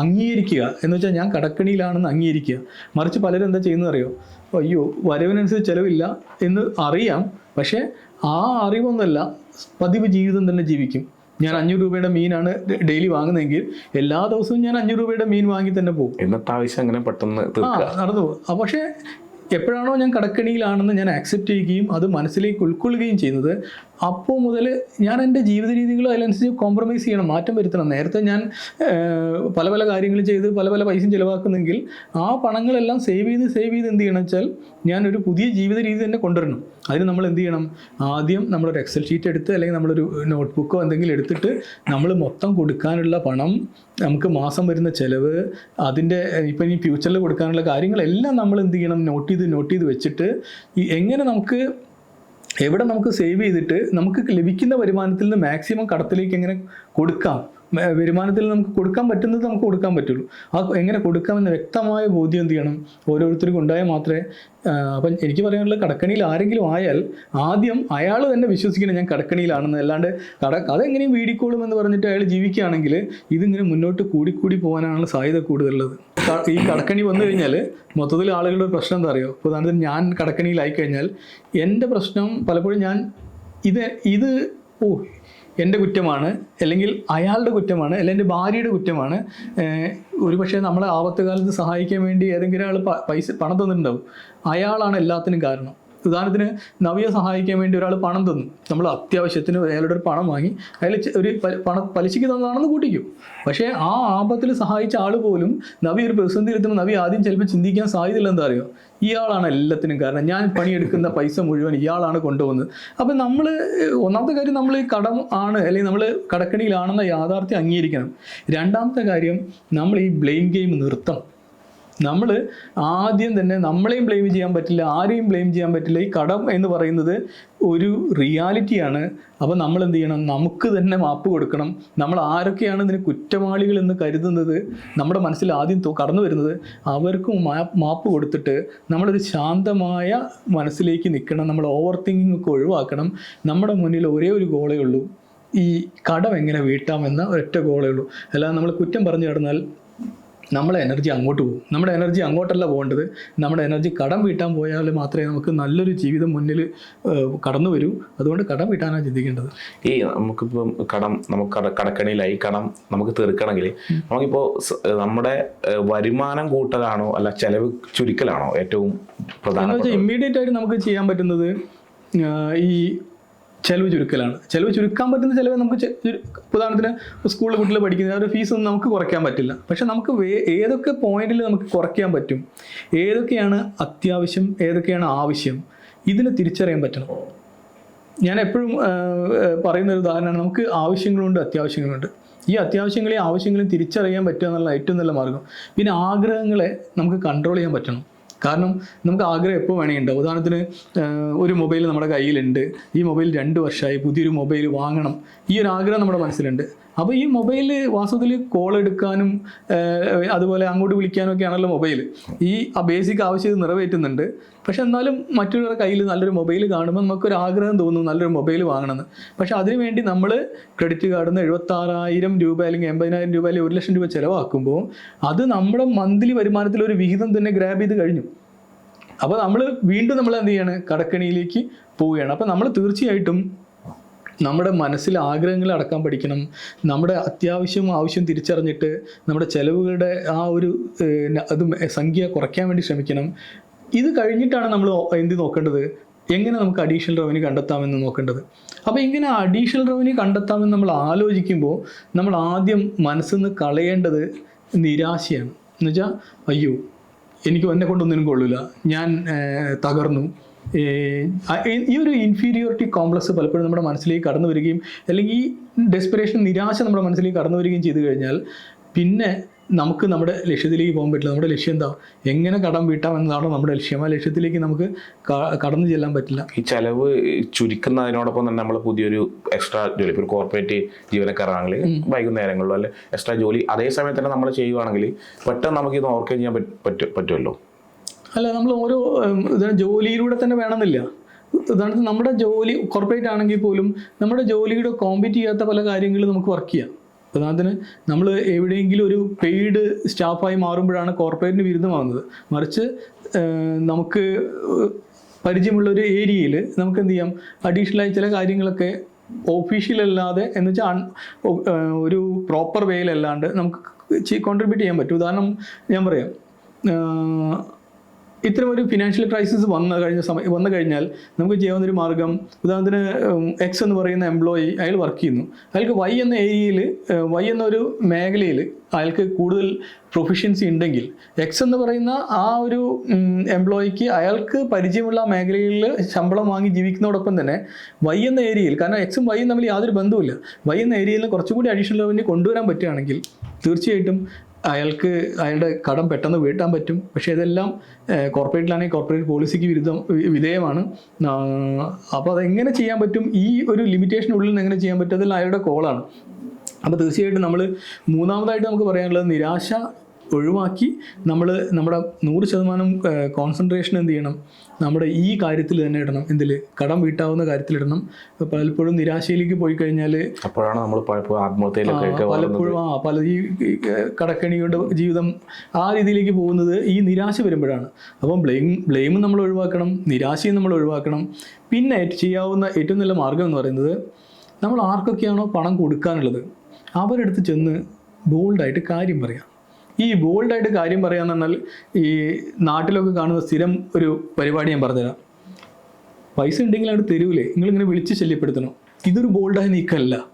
അംഗീകരിക്കുക എന്ന് വെച്ചാൽ ഞാൻ കടക്കണിയിലാണെന്ന് അംഗീകരിക്കുക. മറിച്ച് പലരും എന്താ ചെയ്യുന്നത് അറിയോ? അയ്യോ വരവിനനുസരിച്ച് ചിലവില്ല എന്ന് അറിയാം. പക്ഷേ ആ അറിവൊന്നുമല്ല പതിവ് ജീവിതം തന്നെ ജീവിക്കും. ഞാൻ അഞ്ഞൂറ് രൂപയുടെ മീനാണ് ഡെയിലി വാങ്ങുന്നതെങ്കിൽ എല്ലാ ദിവസവും ഞാൻ അഞ്ഞൂറ് രൂപയുടെ മീൻ വാങ്ങി തന്നെ പോകും. ഇന്നത്തെ ആവശ്യം അങ്ങനെ പെട്ടെന്ന് നടന്നു പോകും. പക്ഷേ എപ്പോഴാണോ ഞാൻ കടക്കണിയിലാണെന്ന് ഞാൻ ആക്സെപ്റ്റ് ചെയ്യുകയും അത് മനസ്സിലേക്ക് ഉൾക്കൊള്ളുകയും ചെയ്യുന്നത് അപ്പോൾ മുതൽ ഞാൻ എന്റെ ജീവിത രീതികളും അതിനനുസരിച്ച് കോംപ്രമൈസ് ചെയ്യണം മാറ്റം വരുത്തണം. നേരത്തെ ഞാൻ പല പല കാര്യങ്ങൾ ചെയ്ത് പല പല പൈസയും ചിലവാക്കുന്നെങ്കിൽ ആ പണങ്ങളെല്ലാം സേവ് ചെയ്ത് സേവ് ചെയ്ത് എന്ത് ചെയ്യണം വെച്ചാൽ ഞാൻ ഒരു പുതിയ ജീവിത രീതി തന്നെ കൊണ്ടുവരണം. അതിന് നമ്മൾ എന്ത് ചെയ്യണം? ആദ്യം നമ്മളൊരു എക്സൽ ഷീറ്റ് എടുത്ത് അല്ലെങ്കിൽ നമ്മളൊരു നോട്ട്ബുക്കോ എന്തെങ്കിലും എടുത്തിട്ട് നമ്മൾ മൊത്തം കൊടുക്കാനുള്ള പണം നമുക്ക് മാസം വരുന്ന ചിലവ് അതിന്റെ ഇപ്പം ഇനി ഫ്യൂച്ചറിൽ കൊടുക്കാനുള്ള കാര്യങ്ങളെല്ലാം നമ്മൾ എന്ത് ചെയ്യണം? നോട്ട് ചെയ്ത് നോട്ട് ചെയ്ത് വെച്ചിട്ട് എങ്ങനെ നമുക്ക് എവിടെ നമുക്ക് സേവ് ചെയ്തിട്ട് നമുക്ക് ലഭിക്കുന്ന വരുമാനത്തിൽ നിന്ന് മാക്സിമം കടത്തിലേക്ക് എങ്ങനെ കൊടുക്കാം? വരുമാനത്തിൽ നമുക്ക് കൊടുക്കാൻ പറ്റുന്നത് നമുക്ക് കൊടുക്കാൻ പറ്റുള്ളൂ. ആ എങ്ങനെ കൊടുക്കാമെന്ന് വ്യക്തമായ ബോധ്യം എന്ത് ചെയ്യണം? ഓരോരുത്തർക്കും ഉണ്ടായാൽ മാത്രമേ അപ്പം എനിക്ക് പറയാനുള്ളത് കടക്കണിയിൽ ആരെങ്കിലും ആയാൽ ആദ്യം അയാൾ തന്നെ വിശ്വസിക്കണം ഞാൻ കടക്കണിയിലാണെന്ന്. അല്ലാണ്ട് കട അതെങ്ങനെയും വീടിക്കോളും എന്ന് പറഞ്ഞിട്ട് അയാൾ ജീവിക്കുകയാണെങ്കിൽ ഇതിങ്ങനെ മുന്നോട്ട് കൂടിക്കൂടി പോകാനാണ് സാധ്യത കൂടുതലുള്ളത്. ഈ കടക്കണി വന്നു കഴിഞ്ഞാൽ മൊത്തത്തിൽ ആളുകളുടെ പ്രശ്നം എന്താ അറിയോ? ഉദാഹരണത്തിന് ഞാൻ കടക്കണിയിലായി കഴിഞ്ഞാൽ എന്റെ പ്രശ്നം പലപ്പോഴും ഞാൻ ഇത് ഇത് ഓ എന്റെ കുറ്റമാണ് അല്ലെങ്കിൽ അയാളുടെ കുറ്റമാണ് അല്ലെങ്കിൽ എന്റെ ഭാര്യയുടെ കുറ്റമാണ് ഒരുപക്ഷെ നമ്മളെ ആപത്തുകാലത്ത് സഹായിക്കാൻ വേണ്ടി ഏതെങ്കിലും ആൾ പൈസ പണം തന്നിട്ടുണ്ടാവും. അയാളാണ് എല്ലാത്തിനും കാരണം. ഉദാഹരണത്തിന് നവിയെ സഹായിക്കാൻ വേണ്ടി ഒരാൾ പണം തന്നു. നമ്മൾ അത്യാവശ്യത്തിന് അയാളുടെ ഒരു പണം വാങ്ങി അയാൾ ഒരു പണ പലിശയ്ക്ക് തന്നതാണെന്ന് കൂട്ടിക്കും. പക്ഷേ ആ ആപത്തിൽ സഹായിച്ച ആൾ പോലും നവി ഒരു പ്രതിസന്ധിയിലെത്തുമ്പോൾ നവി ആദ്യം ചിലപ്പോൾ ചിന്തിക്കാൻ സാധ്യതയില്ല എന്താ അറിയോ? ഇയാളാണ് എല്ലാത്തിനും കാരണം. ഞാൻ പണിയെടുക്കുന്ന പൈസ മുഴുവൻ ഇയാളാണ് കൊണ്ടുപോകുന്നത്. അപ്പം നമ്മൾ ഒന്നാമത്തെ കാര്യം നമ്മൾ ഈ കടം ആണ് അല്ലെങ്കിൽ നമ്മൾ കടക്കണിയിലാണെന്ന യാഥാർത്ഥ്യം അംഗീകരിക്കണം. രണ്ടാമത്തെ കാര്യം നമ്മൾ ഈ ബ്ലെയിം ഗെയിം നിർത്തണം. നമ്മൾ ആദ്യം തന്നെ നമ്മളെയും ബ്ലെയിം ചെയ്യാൻ പറ്റില്ല ആരെയും ബ്ലെയിം ചെയ്യാൻ പറ്റില്ല. ഈ കടം എന്ന് പറയുന്നത് ഒരു റിയാലിറ്റിയാണ് അപ്പോൾ നമ്മൾ എന്ത് ചെയ്യണം? നമുക്ക് തന്നെ മാപ്പ് കൊടുക്കണം. നമ്മൾ ആരൊക്കെയാണ് ഇതിന് കുറ്റവാളികൾ എന്ന് കരുതുന്നത്? നമ്മുടെ മനസ്സിൽ ആദ്യം കടന്നു വരുന്നത് അവർക്കും മാപ്പ് കൊടുത്തിട്ട് നമ്മളൊരു ശാന്തമായ മനസ്സിലേക്ക് നിൽക്കണം. നമ്മൾ ഓവർ തിങ്കിങ് ഒക്കെ ഒഴിവാക്കണം. നമ്മുടെ മുന്നിൽ ഒരേ ഒരു ഗോളേ ഉള്ളൂ. ഈ കടം എങ്ങനെ വീട്ടാമെന്ന ഒരൊറ്റ ഗോളേ ഉള്ളൂ. അല്ലാതെ നമ്മൾ കുറ്റം പറഞ്ഞു കിടന്നാൽ നമ്മളെ എനർജി അങ്ങോട്ട് പോകും. നമ്മുടെ എനർജി അങ്ങോട്ടല്ല പോകേണ്ടത്. നമ്മുടെ എനർജി കടം വീട്ടാൻ പോയാൽ മാത്രമേ നമുക്ക് നല്ലൊരു ജീവിതം മുന്നിൽ കടന്നു വരൂ. അതുകൊണ്ട് കടം വീട്ടാനാണ് ചിന്തിക്കേണ്ടത്. ഈ നമുക്കിപ്പം കടം നമുക്ക് കട കടക്കണിയിലായി കടം നമുക്ക് തീർക്കണമെങ്കിൽ നമുക്കിപ്പോൾ നമ്മുടെ വരുമാനം കൂട്ടലാണോ അല്ല ചെലവ് ചുരുക്കലാണോ ഏറ്റവും പ്രധാന ഇമ്മീഡിയറ്റ് ആയിട്ട് നമുക്ക് ചെയ്യാൻ പറ്റുന്നത് ഈ ചെലവ് ചുരുക്കലാണ്. ചെലവ് ചുരുക്കാൻ പറ്റുന്ന ചിലവ് നമുക്ക് ഉദാഹരണത്തിന് സ്കൂളിൽ കുട്ടികൾ പഠിക്കുന്ന ഒരു ഫീസ് ഒന്നും നമുക്ക് കുറയ്ക്കാൻ പറ്റില്ല. പക്ഷെ നമുക്ക് ഏതൊക്കെ പോയിന്റിൽ നമുക്ക് കുറയ്ക്കാൻ പറ്റും? ഏതൊക്കെയാണ് അത്യാവശ്യം ഏതൊക്കെയാണ് ആവശ്യം? ഇതിനെ തിരിച്ചറിയാൻ പറ്റണം. ഞാൻ എപ്പോഴും പറയുന്ന ഒരു ഉദാഹരണമാണ്. നമുക്ക് ആവശ്യങ്ങളുണ്ട് അത്യാവശ്യങ്ങളുണ്ട്. ഈ അത്യാവശ്യങ്ങളെയും ആവശ്യങ്ങളെയും തിരിച്ചറിയാൻ പറ്റുക എന്നുള്ള ഏറ്റവും നല്ല മാർഗം. പിന്നെ ആഗ്രഹങ്ങളെ നമുക്ക് കൺട്രോൾ ചെയ്യാൻ പറ്റണം. കാരണം നമുക്ക് ആഗ്രഹം എപ്പോൾ വേണമെങ്കിൽ ഉണ്ടാവും. ഉദാഹരണത്തിന് ഒരു മൊബൈൽ നമ്മുടെ കയ്യിലുണ്ട്. ഈ മൊബൈൽ രണ്ട് വർഷമായി പുതിയൊരു മൊബൈൽ വാങ്ങണം. ഈ ഒരു ആഗ്രഹം നമ്മുടെ മനസ്സിലുണ്ട്. അപ്പോൾ ഈ മൊബൈൽ വാസ്തവത്തിൽ കോൾ എടുക്കാനും അതുപോലെ അങ്ങോട്ട് വിളിക്കാനും ഒക്കെ ആണല്ലോ മൊബൈൽ ഈ ആ ബേസിക് ആവശ്യം നിറവേറ്റുന്നുണ്ട്. പക്ഷെ എന്നാലും മറ്റുള്ളവരുടെ കയ്യിൽ നല്ലൊരു മൊബൈൽ കാണുമ്പോൾ നമുക്കൊരു ആഗ്രഹം തോന്നും നല്ലൊരു മൊബൈൽ വാങ്ങണമെന്ന്. പക്ഷെ അതിനുവേണ്ടി നമ്മൾ ക്രെഡിറ്റ് കാർഡിൽ നിന്ന് എഴുപത്താറായിരം രൂപ അല്ലെങ്കിൽ എൺപതിനായിരം രൂപ അല്ലെങ്കിൽ ഒരു ലക്ഷം രൂപ ചിലവാക്കുമ്പോൾ അത് നമ്മുടെ മന്ത്ലി വരുമാനത്തിൽ ഒരു വിഹിതം തന്നെ ഗ്രാബ് ചെയ്ത് കഴിഞ്ഞു. അപ്പോൾ നമ്മൾ വീണ്ടും നമ്മൾ എന്ത് ചെയ്യാണ്? കടക്കണിയിലേക്ക് പോവുകയാണ്. അപ്പോൾ നമ്മൾ തീർച്ചയായിട്ടും നമ്മുടെ മനസ്സിൽ ആഗ്രഹങ്ങൾ അടക്കാൻ പഠിക്കണം. നമ്മുടെ അത്യാവശ്യം ആവശ്യം തിരിച്ചറിഞ്ഞിട്ട് നമ്മുടെ ചെലവുകളുടെ ആ ഒരു അത് സംഖ്യ കുറയ്ക്കാൻ വേണ്ടി ശ്രമിക്കണം. ഇത് കഴിഞ്ഞിട്ടാണ് നമ്മൾ എന്ത് നോക്കേണ്ടത്? എങ്ങനെ നമുക്ക് അഡീഷണൽ റവന്യൂ കണ്ടെത്താമെന്ന് നോക്കേണ്ടത്? അപ്പോൾ ഇങ്ങനെ അഡീഷണൽ റവന്യൂ കണ്ടെത്താമെന്ന് നമ്മൾ ആലോചിക്കുമ്പോൾ നമ്മൾ ആദ്യം മനസ്സിൽ നിന്ന് കളയേണ്ടത് നിരാശയാണ്. എന്നുവെച്ചാൽ അയ്യോ എനിക്ക് എന്നെ കൊണ്ടൊന്നിനും കൊള്ളില്ല ഞാൻ തകർന്നു. ഈ- ഒരു ഇൻഫീരിയോറിറ്റി കോംപ്ലക്സ് പലപ്പോഴും നമ്മുടെ മനസ്സിലേക്ക് കടന്നു വരികയും അല്ലെങ്കിൽ ഈ ഡെസ്പിറേഷൻ നിരാശ നമ്മുടെ മനസ്സിലേക്ക് കടന്നു വരികയും ചെയ്തു കഴിഞ്ഞാൽ പിന്നെ നമുക്ക് നമ്മുടെ ലക്ഷ്യത്തിലേക്ക് പോകാൻ പറ്റില്ല. നമ്മുടെ ലക്ഷ്യം എന്താ? എങ്ങനെ കടം വീട്ടാം എന്നതാണോ നമ്മുടെ ലക്ഷ്യം. ആ ലക്ഷ്യത്തിലേക്ക് നമുക്ക് കടന്നു ചെല്ലാൻ പറ്റില്ല. ഈ ചെലവ് ചുരുക്കുന്നതിനോടൊപ്പം തന്നെ നമ്മൾ പുതിയൊരു എക്സ്ട്രാ ജോലി ഇപ്പോൾ ഒരു കോർപ്പറേറ്റ് ജീവനക്കാരാണെങ്കിൽ വൈകുന്നേരങ്ങളിലോ അല്ലെ എക്സ്ട്രാ ജോലി അതേ സമയത്ത് തന്നെ നമ്മൾ ചെയ്യുവാണെങ്കിൽ പെട്ടെന്ന് നമുക്ക് ഇത് ഓർക്കുകയും ചെയ്യാൻ പറ്റ- പറ്റുമല്ലോ. അല്ല നമ്മൾ ഓരോ ജോലിയിലൂടെ തന്നെ വേണമെന്നില്ല. ഉദാഹരണത്തിന് നമ്മുടെ ജോലി കോർപ്പറേറ്റ് ആണെങ്കിൽ പോലും നമ്മുടെ ജോലിയുടെ കോമ്പീറ്റ് ചെയ്യാത്ത പല കാര്യങ്ങളും നമുക്ക് വർക്ക് ചെയ്യാം. ഉദാഹരണത്തിന് നമ്മൾ എവിടെയെങ്കിലും ഒരു പെയ്ഡ് സ്റ്റാഫായി മാറുമ്പോഴാണ് കോർപ്പറേറ്റിന് വിരുദ്ധമാകുന്നത് മറിച്ച് നമുക്ക് പരിചയമുള്ള ഒരു ഏരിയയിൽ നമുക്ക് എന്ത് ചെയ്യാം? അഡീഷണലായി ചില കാര്യങ്ങളൊക്കെ ഒഫീഷ്യൽ അല്ലാതെ എന്ന് വെച്ചാൽ ഒരു പ്രോപ്പർ വേയിലല്ലാണ്ട് നമുക്ക് കോൺട്രിബ്യൂട്ട് ചെയ്യാൻ പറ്റും. ഉദാഹരണം ഞാൻ പറയാം. ഇത്തരം ഒരു ഫിനാൻഷ്യൽ ക്രൈസിസ് വന്ന കഴിഞ്ഞ സമയം വന്നു കഴിഞ്ഞാൽ നമുക്ക് ചെയ്യാവുന്ന ഒരു മാർഗം ഉദാഹരണത്തിന് എക്സ് എന്ന് പറയുന്ന എംപ്ലോയി അയാൾ വർക്ക് ചെയ്യുന്നു. അയാൾക്ക് വൈ എന്ന ഏരിയയിൽ വൈ എന്നൊരു മേഖലയിൽ അയാൾക്ക് കൂടുതൽ പ്രൊഫഷ്യൻസി ഉണ്ടെങ്കിൽ എക്സ് എന്ന് പറയുന്ന ആ ഒരു എംപ്ലോയിക്ക് അയാൾക്ക് പരിചയമുള്ള മേഖലയിൽ ശമ്പളം വാങ്ങി ജീവിക്കുന്നതോടൊപ്പം തന്നെ വൈ എന്ന ഏരിയയിൽ കാരണം എക്സും വൈയും തമ്മിൽ യാതൊരു ബന്ധവുമില്ല. വൈ എന്ന ഏരിയയിൽ കുറച്ചുകൂടി അഡീഷണൽ റവന്യൂ കൊണ്ടുവരാൻ പറ്റുകയാണെങ്കിൽ തീർച്ചയായിട്ടും അയാൾക്ക് അയാളുടെ കടം പെട്ടെന്ന് വീട്ടാൻ പറ്റും. പക്ഷേ ഇതെല്ലാം കോർപ്പറേറ്റിലാണെങ്കിൽ കോർപ്പറേറ്റ് പോളിസിക്ക് വിരുദ്ധം വിധേയമാണ്. അപ്പോൾ അതെങ്ങനെ ചെയ്യാൻ പറ്റും? ഈ ഒരു ലിമിറ്റേഷനുള്ളിൽ നിന്ന് എങ്ങനെ ചെയ്യാൻ പറ്റും? അതെല്ലാം അയാളുടെ കോളാണ് അപ്പോൾ തീർച്ചയായിട്ടും നമ്മൾ മൂന്നാമതായിട്ട് നമുക്ക് പറയാനുള്ളത് നിരാശ ഒഴിവാക്കി നമ്മൾ നമ്മുടെ നൂറ് ശതമാനം കോൺസെൻട്രേഷൻ എന്ത് ചെയ്യണം? നമ്മുടെ ഈ കാര്യത്തിൽ തന്നെ ഇടണം. എന്തിൽ കടം വീട്ടാവുന്ന കാര്യത്തിലിടണം ഇടണം. പലപ്പോഴും നിരാശയിലേക്ക് പോയി കഴിഞ്ഞാൽ അപ്പോഴാണ് നമ്മൾ പലപ്പോഴും ആ പല ഈ കടക്കണി കൊണ്ട് ജീവിതം ആ രീതിയിലേക്ക് പോകുന്നത് ഈ നിരാശ വരുമ്പോഴാണ്. അപ്പം ബ്ലെയിം ബ്ലെയിമും നമ്മൾ ഒഴിവാക്കണം നിരാശയും നമ്മൾ ഒഴിവാക്കണം. പിന്നെ ചെയ്യാവുന്ന ഏറ്റവും നല്ല മാർഗം എന്ന് പറയുന്നത് നമ്മൾ ആർക്കൊക്കെയാണോ പണം കൊടുക്കാനുള്ളത് അവരെടുത്ത് ചെന്ന് ബോൾഡായിട്ട് കാര്യം പറയാം. ഈ ബോൾഡായിട്ട് കാര്യം പറയാന്ന് പറഞ്ഞാൽ ഈ നാട്ടിലൊക്കെ കാണുന്ന സ്ഥിരം ഒരു പരിപാടി ഞാൻ പറഞ്ഞുതരാം. പൈസ ഉണ്ടെങ്കിൽ അവിടെ തരൂലേ. നിങ്ങളിങ്ങനെ വിളിച്ച് ശല്യപ്പെടുത്തണം. ഇതൊരു ബോൾഡായ നീക്കമല്ല.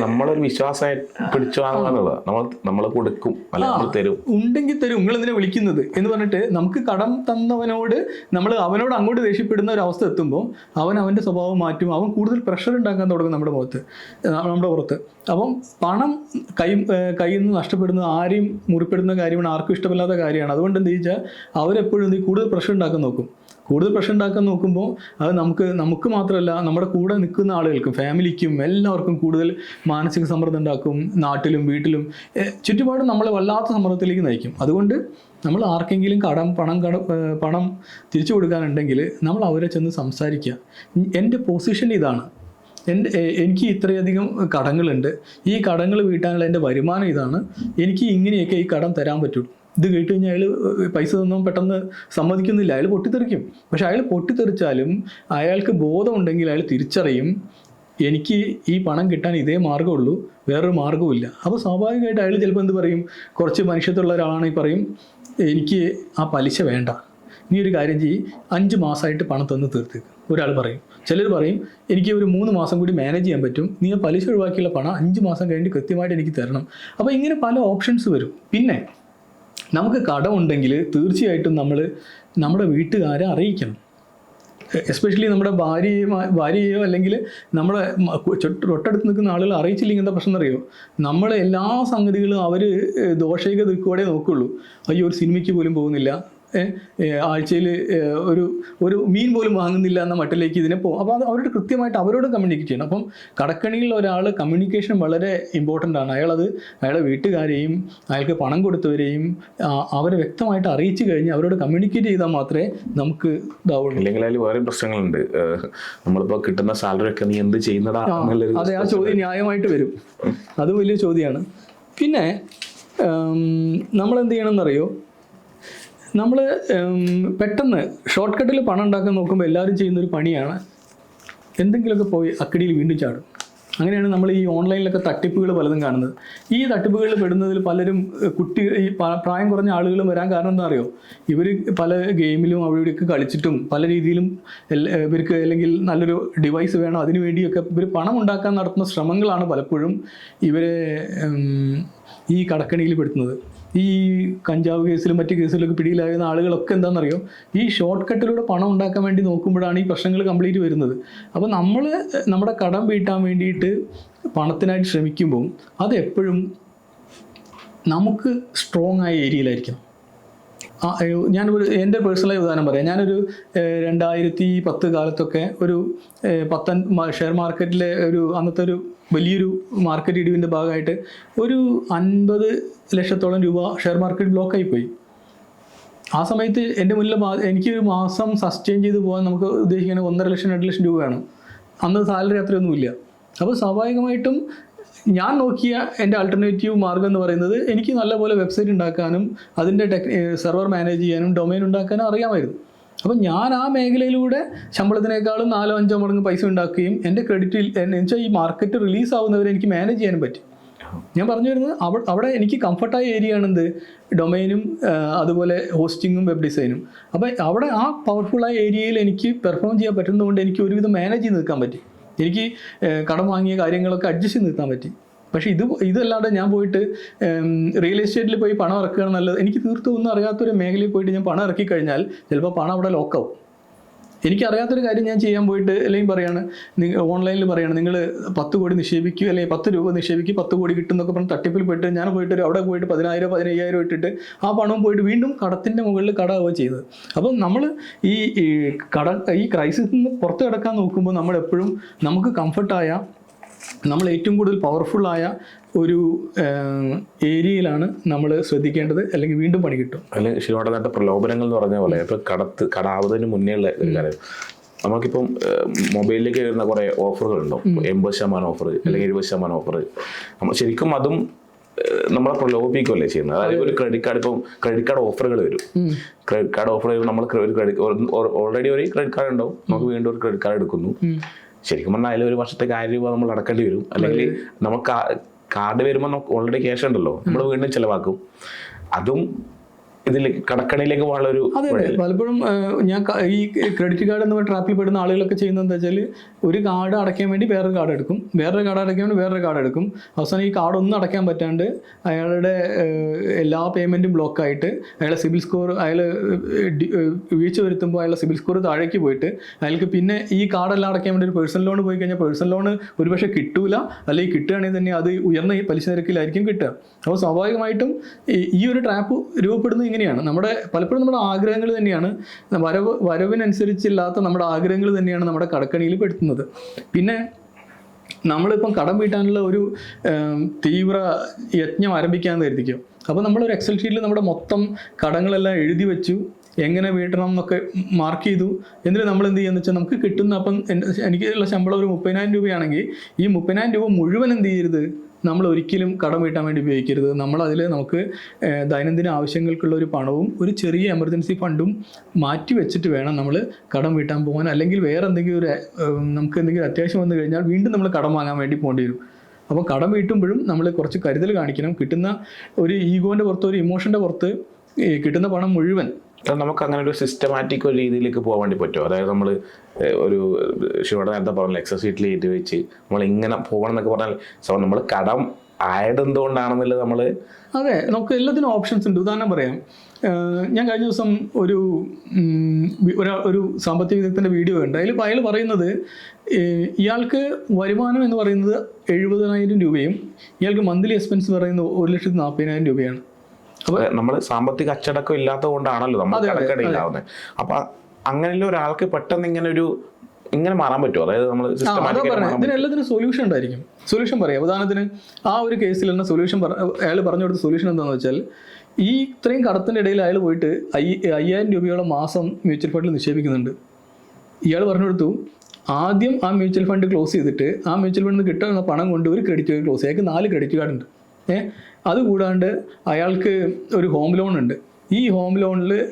നമ്മളൊരു വിശ്വാസമായി പിടിച്ചു നമ്മൾ നമ്മൾ കൊടുക്കും. നമ്മൾ തരും. ഉണ്ടെങ്കിൽ തരും. നിങ്ങൾ എന്തിനാ വിളിക്കുന്നത്? എന്ന് പറഞ്ഞിട്ട് നമുക്ക് കടം തന്നവനോട് നമ്മൾ അവനോട് അങ്ങോട്ട് ദേഷ്യപ്പെടുന്ന ഒരു അവസ്ഥ എത്തുമ്പോൾ അവൻ അവന്റെ സ്വഭാവം മാറ്റും. അവൻ കൂടുതൽ പ്രഷർ ഉണ്ടാക്കാൻ തുടങ്ങും നമ്മുടെ മുഖത്ത്. നമ്മുടെ പുറത്ത്. അപ്പം പണം കൈ കയ്യിൽ നിന്ന് നഷ്ടപ്പെടുന്നത് ആരെയും മുറിപ്പെടുന്ന കാര്യമാണ് ആർക്കും ഇഷ്ടമില്ലാത്ത കാര്യമാണ്. അതുകൊണ്ട് എന്ത് ചോദിച്ചാൽ അവരെപ്പോഴും നീ കൂടുതൽ പ്രഷർ ഉണ്ടാക്കാൻ നോക്കും. കൂടുതൽ പ്രശ്നം ഉണ്ടാക്കാൻ നോക്കുമ്പോൾ അത് നമുക്ക് നമുക്ക് മാത്രമല്ല നമ്മുടെ കൂടെ നിൽക്കുന്ന ആളുകൾക്കും ഫാമിലിക്കും എല്ലാവർക്കും കൂടുതൽ മാനസിക സമ്മർദ്ദം ഉണ്ടാക്കും നാട്ടിലും വീട്ടിലും ചുറ്റുപാടും നമ്മളെ വല്ലാത്ത സമ്മർദ്ദത്തിലേക്ക് നയിക്കും. അതുകൊണ്ട് നമ്മൾ ആർക്കെങ്കിലും കടം പണം കട പണം തിരിച്ചു കൊടുക്കാനുണ്ടെങ്കിൽ നമ്മൾ അവരെ ചെന്ന് സംസാരിക്കുക. എന്റെ പൊസിഷൻ ഇതാണ്. എന്റെ എനിക്ക് ഇത്രയധികം കടങ്ങളുണ്ട്. ഈ കടങ്ങൾ വീട്ടാനുള്ള എന്റെ വരുമാനം ഇതാണ്. എനിക്ക് ഇങ്ങനെയൊക്കെ ഈ കടം തരാൻ പറ്റുള്ളൂ ഇത് കേട്ട് കഴിഞ്ഞാൽ അയാൾ പൈസ തന്നോ പെട്ടെന്ന് സമ്മതിക്കുന്നില്ല. അയാൾ പൊട്ടിത്തെറിക്കും. പക്ഷെ അയാൾ പൊട്ടിത്തെറിച്ചാലും അയാൾക്ക് ബോധമുണ്ടെങ്കിൽ അയാൾ തിരിച്ചറിയും എനിക്ക് ഈ പണം കിട്ടാൻ ഇതേ മാർഗമുള്ളൂ വേറൊരു മാർഗവുമില്ല അപ്പോൾ സ്വാഭാവികമായിട്ട് അയാൾ ചിലപ്പോൾ എന്ത് പറയും? കുറച്ച് മനുഷ്യത്തുള്ള ഒരാളാണെങ്കിൽ പറയും എനിക്ക് ആ പലിശ വേണ്ട. നീ ഒരു കാര്യം ചെയ്യ്. അഞ്ച് മാസമായിട്ട് പണം തന്ന് തീർത്തേക്ക്. ഒരാൾ പറയും. ചിലർ പറയും എനിക്ക് ഒരു മൂന്ന് മാസം കൂടി മാനേജ് ചെയ്യാൻ പറ്റും. നീ പലിശ ഒഴിവാക്കിയുള്ള പണം അഞ്ച് മാസം കഴിഞ്ഞിട്ട് കൃത്യമായിട്ട് എനിക്ക് തരണം. അപ്പോൾ ഇങ്ങനെ പല ഓപ്ഷൻസ് വരും. പിന്നെ നമുക്ക് കടമുണ്ടെങ്കിൽ തീർച്ചയായിട്ടും നമ്മൾ നമ്മുടെ വീട്ടുകാരെ അറിയിക്കണം. എസ്പെഷ്യലി നമ്മുടെ ഭാര്യയോ ഭാര്യയോ അല്ലെങ്കിൽ നമ്മുടെ തൊട്ടടുത്ത് നിൽക്കുന്ന ആളുകൾ അറിയിച്ചില്ലെങ്കിൽ എന്താ പ്രശ്നം അറിയോ നമ്മളെ എല്ലാ സംഗതികളും അവർ ദോഷൈക ദൃക്കോടെ നോക്കുള്ളൂ. അയ്യോ ഒരു സിനിമയ്ക്ക് പോലും പോകുന്നില്ല. ആഴ്ചയിൽ ഒരു ഒരു മീൻ പോലും വാങ്ങുന്നില്ല എന്ന മട്ടിലേക്ക് ഇതിനെ പോകും. അപ്പോൾ അത് അവരോട് കൃത്യമായിട്ട് അവരോട് കമ്മ്യൂണിക്കേറ്റ് ചെയ്യണം. അപ്പം കടക്കണിയിൽ ഒരാൾ കമ്മ്യൂണിക്കേഷൻ വളരെ ഇമ്പോർട്ടന്റ് ആണ്. അയാളത് അയാളുടെ വീട്ടുകാരെയും അയാൾക്ക് പണം കൊടുത്തവരെയും അവരെ വ്യക്തമായിട്ട് അറിയിച്ചു കഴിഞ്ഞ് അവരോട് കമ്മ്യൂണിക്കേറ്റ് ചെയ്താൽ മാത്രമേ നമുക്ക് ഇതാവുള്ളൂ. ഇല്ലെങ്കിൽ അതിൽ വേറെ പ്രശ്നങ്ങളുണ്ട്. നമ്മളിപ്പോൾ നമ്മളിപ്പോ കിട്ടുന്ന സാലറി ഒക്കെ നീ എന്ത് എന്നുള്ളൊരു അതെ ആ ചോദ്യം ന്യായമായിട്ട് വരും. അത് വലിയ ചോദ്യമാണ്. പിന്നെ നമ്മൾ എന്ത് ചെയ്യണം എന്നറിയോ നമ്മൾ പെട്ടെന്ന് ഷോർട്ട് കട്ടിൽ പണം ഉണ്ടാക്കാൻ നോക്കുമ്പോൾ എല്ലാവരും ചെയ്യുന്ന ഒരു പണിയാണ്. എന്തെങ്കിലുമൊക്കെ പോയി അക്കടിയിൽ വീണ്ടും ചാടും. അങ്ങനെയാണ് നമ്മൾ ഈ ഓൺലൈനിലൊക്കെ തട്ടിപ്പുകൾ പലതും കാണുന്നത്. ഈ തട്ടിപ്പുകളിൽ പെടുന്നതിൽ പലരും കുട്ടി ഈ പ്രായം കുറഞ്ഞ ആളുകളും വരാൻ കാരണം എന്താ അറിയോ? ഇവർ പല ഗെയിമിലും അവിടെയൊക്കെ കളിച്ചിട്ടും പല രീതിയിലും ഇവർക്ക് അല്ലെങ്കിൽ നല്ലൊരു ഡിവൈസ് വേണം അതിനു വേണ്ടിയൊക്കെ ഇവർ പണം ഉണ്ടാക്കാൻ നടത്തുന്ന ശ്രമങ്ങളാണ് പലപ്പോഴും ഇവരെ ഈ കടക്കണിയിൽ പെടുത്തുന്നത്. ഈ കഞ്ചാവ് കേസിലും മറ്റു കേസിലൊക്കെ പിടിയിലായിരുന്ന ആളുകളൊക്കെ എന്താണെന്നറിയോ? ഈ ഷോർട്ട് കട്ടിലൂടെ പണം ഉണ്ടാക്കാൻ വേണ്ടി നോക്കുമ്പോഴാണ് ഈ പ്രശ്നങ്ങൾ കംപ്ലീറ്റ് വരുന്നത്. അപ്പോൾ നമ്മൾ നമ്മുടെ കടം വീട്ടാൻ വേണ്ടിയിട്ട് പണത്തിനായിട്ട് ശ്രമിക്കുമ്പോൾ അത് എപ്പോഴും നമുക്ക് സ്ട്രോങ് ആയ ഏരിയയിലായിരിക്കണം ഞാൻ ഒരു എന്റെ പേഴ്സണലായി ഉദാഹരണം പറയാം. ഞാനൊരു രണ്ടായിരത്തി പത്ത് കാലത്തൊക്കെ ഒരു പത്തൻ ഷെയർ മാർക്കറ്റിലെ ഒരു അന്നത്തെ ഒരു വലിയൊരു മാർക്കറ്റ് ഇടിവിന്റെ ഭാഗമായിട്ട് ഒരു അൻപത് ലക്ഷത്തോളം രൂപ ഷെയർ മാർക്കറ്റ് ബ്ലോക്കായി പോയി. ആ സമയത്ത് എന്റെ മുന്നിൽ എനിക്ക് എനിക്കൊരു മാസം സസ്റ്റെയിൻ ചെയ്ത് പോകാൻ നമുക്ക് ഉദ്ദേശിക്കുന്നത് ഒന്നര ലക്ഷം രണ്ട് ലക്ഷം രൂപയാണ്. അന്ന് സാലറി അത്രയൊന്നുമില്ല. അപ്പോൾ സ്വാഭാവികമായിട്ടും ഞാൻ നോക്കിയ എന്റെ ആൾട്ടർനേറ്റീവ് മാർഗം എന്ന് പറയുന്നത് എനിക്ക് നല്ലപോലെ വെബ്സൈറ്റ് ഉണ്ടാക്കാനും അതിന്റെ ടെക് സെർവർ മാനേജ് ചെയ്യാനും ഡൊമൈൻ ഉണ്ടാക്കാനും അറിയാമായിരുന്നു. അപ്പം ഞാൻ ആ മേഖലയിലൂടെ ശമ്പളത്തിനേക്കാളും നാലോ അഞ്ചോ മടങ്ങ് പൈസ ഉണ്ടാക്കുകയും എന്റെ ക്രെഡിറ്റിൽ എന്ന് വെച്ചാൽ ഈ മാർക്കറ്റ് റിലീസ് ആവുന്നവരെ എനിക്ക് മാനേജ് ചെയ്യാനും പറ്റും. ഞാൻ പറഞ്ഞു വരുന്നത് അവിടെ അവിടെ എനിക്ക് കംഫർട്ടായ ഏരിയ ആണെന്ത്? ഡൊമൈനും അതുപോലെ ഹോസ്റ്റിങ്ങും വെബ് ഡിസൈനും അപ്പോൾ അവിടെ ആ പവർഫുള്ളായ ഏരിയയിൽ എനിക്ക് പെർഫോം ചെയ്യാൻ പറ്റുന്നതുകൊണ്ട് എനിക്ക് ഒരുവിധം മാനേജ് ചെയ്ത് നിൽക്കാൻ പറ്റി. എനിക്ക് കടം വാങ്ങിയ കാര്യങ്ങളൊക്കെ അഡ്ജസ്റ്റ് ചെയ്ത് നിൽക്കാൻ പറ്റി. പക്ഷേ ഇത് ഇതല്ലാതെ ഞാൻ പോയിട്ട് റിയൽ എസ്റ്റേറ്റിൽ പോയി പണം ഇറക്കുകയാണ് നല്ലത്. എനിക്ക് തീർത്തും ഒന്നും അറിയാത്തൊരു മേഖലയിൽ പോയിട്ട് ഞാൻ പണം ഇറക്കി കഴിഞ്ഞാൽ ചിലപ്പോൾ പണം അവിടെ ലോക്കാവും എനിക്കറിയാത്തൊരു കാര്യം ഞാൻ ചെയ്യാൻ പോയിട്ട് അല്ലെങ്കിൽ പറയാണ് ഓൺലൈനിൽ പറയാണ് നിങ്ങൾ പത്ത് കോടി നിക്ഷേപിക്കുക അല്ലെങ്കിൽ പത്ത് രൂപ നിക്ഷേപിക്കുക പത്ത് കോടി കിട്ടും എന്നൊക്കെ പറഞ്ഞ് തട്ടിപ്പിൽ പോയിട്ട് ഞാൻ പോയിട്ട് അവിടെ പോയിട്ട് പതിനായിരം പതിനയ്യായിരം ഇട്ടിട്ട് ആ പണവും പോയിട്ട് വീണ്ടും കടത്തിന്റെ മുകളിൽ കടാവുക ചെയ്തത്. അപ്പം നമ്മൾ ഈ കട ഈ ക്രൈസിസിൽ നിന്ന് പുറത്ത് കിടക്കാൻ നോക്കുമ്പോൾ നമ്മളെപ്പോഴും നമുക്ക് കംഫർട്ടായ നമ്മൾ ഏറ്റവും കൂടുതൽ പവർഫുള്ളായ ഒരു ഏരിയയിലാണ് നമ്മൾ ശ്രദ്ധിക്കേണ്ടത്. അല്ലെങ്കിൽ വീണ്ടും പണി കിട്ടും. അല്ലെങ്കിൽ നേരത്തെ പ്രലോഭനങ്ങൾ എന്ന് പറഞ്ഞ പോലെ ഇപ്പൊ കടത്ത് കടാവുന്നതിന് മുന്നേ ഉള്ള ഒരു കാര്യം. നമുക്കിപ്പം മൊബൈലിലേക്ക് വരുന്ന കുറേ ഓഫറുകൾ ഉണ്ടോ എൺപത് ശതമാനം ഓഫർ അല്ലെങ്കിൽ എഴുപത് ശതമാനം ഓഫർ നമ്മൾ ശരിക്കും അതും നമ്മളെ പ്രലോഭിപ്പിക്കുകയല്ലേ ചെയ്യുന്നത്? അതായത് ഒരു ക്രെഡിറ്റ് കാർഡ് ഇപ്പം ക്രെഡിറ്റ് കാർഡ് ഓഫറുകൾ വരും. ക്രെഡിറ്റ് കാർഡ് ഓഫർ വരുമ്പോൾ നമ്മൾ ഒരു ക്രെഡിറ്റ് ഓൾറെഡി ഒരു ക്രെഡിറ്റ് കാർഡ് ഉണ്ടാവും. നമുക്ക് വീണ്ടും ഒരു ക്രെഡിറ്റ് കാർഡ് എടുക്കുന്നു. ശരിക്കും പറഞ്ഞാൽ അതിൽ ഒരു വർഷത്തേക്ക് ആയിരം രൂപ നമ്മൾ അടക്കേണ്ടി വരും. അല്ലെങ്കിൽ നമുക്ക് കാർഡ് വരുമ്പോൾ നമുക്ക് ഓൾറെഡി ക്യാഷ് ഉണ്ടല്ലോ. നമ്മൾ വീണ്ടും ചിലവാക്കും. അതും ഇതിൽ കടക്കണിയിലേക്ക് പോകാനുള്ള ഒരു അതെ അതെ. പലപ്പോഴും ഞാൻ ഈ ക്രെഡിറ്റ് കാർഡ് എന്ന് ട്രാപ്പിൽ പെടുന്ന ആളുകളൊക്കെ ചെയ്യുന്നത് എന്താ വെച്ചാൽ ഒരു കാർഡ് അടയ്ക്കാൻ വേണ്ടി വേറൊരു കാർഡ് എടുക്കും. വേറൊരു കാർഡ് അടയ്ക്കാൻ വേണ്ടി വേറൊരു കാർഡ് എടുക്കും. അവസാനം ഈ കാർഡ് ഒന്നും അടയ്ക്കാൻ പറ്റാണ്ട് അയാളുടെ എല്ലാ എല്ലാ ബ്ലോക്ക് ആയിട്ട് അയാളെ സിബിൽ സ്കോർ അയാൾ വീഴ്ച വരുത്തുമ്പോൾ അയാളുടെ സിബിൽ സ്കോർ താഴേക്ക് പോയിട്ട് അയാൾക്ക് പിന്നെ ഈ കാർഡെല്ലാം അടയ്ക്കാൻ വേണ്ടി ഒരു പേഴ്സണൽ ലോൺ പോയി കഴിഞ്ഞാൽ പേഴ്സണൽ ലോൺ ഒരുപക്ഷെ കിട്ടൂല. അല്ലെങ്കിൽ കിട്ടുകയാണെങ്കിൽ തന്നെ അത് ഉയർന്ന ഈ പലിശ നിരക്കിലായിരിക്കും കിട്ടുക. അപ്പോൾ സ്വാഭാവികമായിട്ടും ഈ- ഈ ഒരു ട്രാപ്പ് രൂപപ്പെടുന്നത് ഇങ്ങനെയാണ്. നമ്മുടെ പലപ്പോഴും നമ്മുടെ ആഗ്രഹങ്ങൾ തന്നെയാണ്. വരവ് വരവിനനുസരിച്ചില്ലാത്ത നമ്മുടെ ആഗ്രഹങ്ങൾ തന്നെയാണ് നമ്മുടെ കടക്കണിയിൽ പെടുത്തുന്നത്. പിന്നെ നമ്മളിപ്പം കടം വീട്ടാനുള്ള ഒരു തീവ്ര യജ്ഞം ആരംഭിക്കാൻ കരുതിക്കും? അപ്പോൾ നമ്മളൊരു എക്സൽ ഷീറ്റിൽ നമ്മുടെ മൊത്തം കടങ്ങളെല്ലാം എഴുതി വെച്ചു. എങ്ങനെ വീട്ടണം എന്നൊക്കെ മാർക്ക് ചെയ്തു. എന്നിട്ട് നമ്മൾ എന്ത് ചെയ്യുന്നത് വെച്ചാൽ നമുക്ക് കിട്ടുന്ന അപ്പം എനിക്കുള്ള ശമ്പളം ഒരു മുപ്പതിനായിരം രൂപയാണെങ്കിൽ ഈ മുപ്പതിനായിരം രൂപ മുഴുവൻ എന്ത് ചെയ്യരുത്? നമ്മൾ ഒരിക്കലും കടം വീട്ടാൻ വേണ്ടി ഉപയോഗിക്കരുത്. നമ്മൾ അതിൽ നമുക്ക് ദൈനംദിന ആവശ്യങ്ങൾക്കുള്ള ഒരു പണവും ഒരു ചെറിയ എമർജൻസി ഫണ്ടും മാറ്റി വെച്ചിട്ട് വേണം നമ്മൾ കടം വീട്ടാൻ പോകാൻ അല്ലെങ്കിൽ വേറെ എന്തെങ്കിലും ഒരു നമുക്ക് എന്തെങ്കിലും അത്യാവശ്യം വന്നു കഴിഞ്ഞാൽ വീണ്ടും നമ്മൾ കടം വാങ്ങാൻ വേണ്ടി പോകേണ്ടി വരും. അപ്പോൾ കടം വീട്ടുമ്പോഴും നമ്മൾ കുറച്ച് കരുതൽ കാണിക്കണം. കിട്ടുന്ന ഒരു ഈഗോന്റെ പുറത്ത് ഒരു ഇമോഷന്റെ പുറത്ത് കിട്ടുന്ന പണം മുഴുവൻ നമുക്ക് അങ്ങനെ ഒരു സിസ്റ്റമാറ്റിക് ഒരു രീതിയിലേക്ക് പോകാൻ വേണ്ടി പറ്റുമോ അതായത് നമ്മൾ ഒരു ശിവയുടെ നേരത്തെ പറഞ്ഞു എക്സസ് ഷീറ്റിൽ എഴുതി വെച്ച് നമ്മൾ ഇങ്ങനെ പോകണം എന്നൊക്കെ പറഞ്ഞാൽ സോ നമ്മൾ കടം ആയത് എന്തുകൊണ്ടാണെന്നുള്ളത് നമ്മൾ അതെ നമുക്ക് എല്ലാത്തിനും ഓപ്ഷൻസ് ഉണ്ട്. ഉദാഹരണം പറയാം. ഞാൻ കഴിഞ്ഞ ദിവസം ഒരാ ഒരു സാമ്പത്തിക വിദഗ്ധന്റെ വീഡിയോ ഉണ്ട് അതിൽ അയാൾ പറയുന്നത് ഇയാൾക്ക് വരുമാനം എന്ന് പറയുന്നത് എഴുപതിനായിരം രൂപയും ഇയാൾക്ക് മന്ത്ലി എക്സ്പെൻസ് പറയുന്നത് ഒരു ലക്ഷത്തി നാൽപ്പതിനായിരം രൂപയാണ്. നമ്മൾ സാമ്പത്തിക അച്ചടക്കം ഇല്ലാത്തത് കൊണ്ടാണല്ലോ നമ്മൾ കടക്കടയിലാവുന്നത് അപ്പൊ അങ്ങനെയുള്ള ഒരാൾക്ക് പെട്ടെന്ന് ഇങ്ങനെ ഒരു ഇങ്ങനെ മാറാൻ പറ്റുമോ? അതായത് നമ്മൾ ഇതിനെല്ലാത്തിനും സൊല്യൂഷൻ ഉണ്ടായിരിക്കും. സൊല്യൂഷൻ പറയാം. ഉദാഹരണത്തിന് ആ ഒരു കേസിൽ തന്നെ സൊല്യൂഷൻ അയാൾ പറഞ്ഞു കൊടുത്ത സൊല്യൂഷൻ എന്താണെന്ന് വെച്ചാൽ ഈ ഇത്രയും കടത്തിന്റെ ഇടയിൽ അയാൾ പോയിട്ട് അയ്യ അയ്യായിരം രൂപയോളം മാസം മ്യൂച്വൽ ഫണ്ടിൽ നിക്ഷേപിക്കുന്നുണ്ട്. ഇയാൾ പറഞ്ഞു കൊടുത്തു ആദ്യം ആ മ്യൂച്വൽ ഫണ്ട് ക്ലോസ് ചെയ്തിട്ട് ആ മ്യൂച്വൽ ഫണ്ടിൽ നിന്ന് കിട്ടുന്ന പണം കൊണ്ട് ഒരു ക്രെഡിറ്റ് കാർഡ് ക്ലോസ് അയാൾക്ക് നാല് ക്രെഡിറ്റ് കാർഡ് ഉണ്ട്. ഏ? അതുകൂടാണ്ട് അയാൾക്ക് ഒരു ഹോം ലോൺ ഉണ്ട്. ഈ ഹോം ലോണിൽ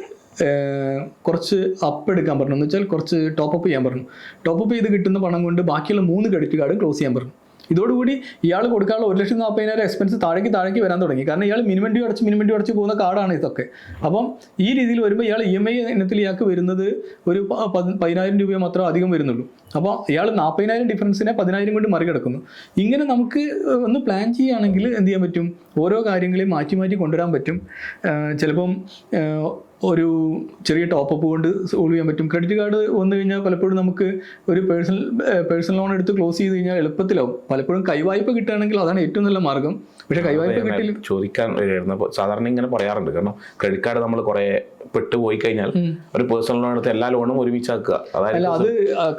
കുറച്ച് അപ്പ് എടുക്കാൻ പറഞ്ഞു. എന്ന് വെച്ചാൽ കുറച്ച് ടോപ്പ് അപ്പ് ചെയ്യാൻ പറഞ്ഞു. ടോപ്പ് അപ്പ് ചെയ്ത് കിട്ടുന്ന പണം കൊണ്ട് ബാക്കിയുള്ള മൂന്ന് ക്രെഡിറ്റ് കാർഡും ക്ലോസ് ചെയ്യാൻ പറഞ്ഞു. ഇതോടുകൂടി ഇയാൾ കൊടുക്കാനുള്ള ഒരു ലക്ഷം നാൽപ്പതിനായിരം എക്സ്പെൻസ് താഴേക്ക് താഴേക്ക് വരാൻ തുടങ്ങി. കാരണം ഇയാൾ മിനിമം ഡ്യൂ അടച്ച് മിനിമം ഡ്യൂ അടച്ച് പോകുന്ന കാർഡാണ് ഇതൊക്കെ. അപ്പം ഈ രീതിയിൽ വരുമ്പോൾ ഇയാൾ ഇ എം ഐ ഇനത്തിൽ ഇയാൾക്ക് വരുന്നത് ഒരു പതിനായിരം രൂപ മാത്രമേ അധികം വരുന്നുള്ളൂ. അപ്പോൾ ഇയാൾ നാൽപ്പതിനായിരം ഡിഫറൻസിനെ പതിനായിരം കൊണ്ട് മറികടക്കുന്നു. ഇങ്ങനെ നമുക്ക് ഒന്ന് പ്ലാൻ ചെയ്യുകയാണെങ്കിൽ എന്ത് ചെയ്യാൻ പറ്റും? ഓരോ കാര്യങ്ങളെയും മാറ്റി മാറ്റി കൊണ്ടുവരാൻ പറ്റും. ചിലപ്പം ഒരു ചെറിയ ടോപ്പ് അപ്പ് കൊണ്ട് സോൾവ് ചെയ്യാൻ പറ്റും. ക്രെഡിറ്റ് കാർഡ് വന്നു കഴിഞ്ഞാൽ പലപ്പോഴും നമുക്ക് ഒരു പേഴ്സണൽ പേഴ്സണൽ ലോൺ എടുത്ത് ക്ലോസ് ചെയ്ത് കഴിഞ്ഞാൽ എളുപ്പത്തിലാവും. പലപ്പോഴും കൈവായ്പ കിട്ടുകയാണെങ്കിൽ അതാണ് ഏറ്റവും നല്ല മാർഗം. പക്ഷേ കൈവായ്പ കിട്ടില്ല ചോദിക്കാൻ സാധാരണ ഇങ്ങനെ പറയാറുണ്ട്. കാരണം ക്രെഡിറ്റ് കാർഡ് നമ്മൾ കുറെ പെട്ടുപോയി കഴിഞ്ഞാൽ ഒരു പേഴ്സണൽ ലോൺ എടുത്ത് എല്ലാ ലോണും ഒരുമിച്ചാക്കുക. അതായത് അല്ല അത്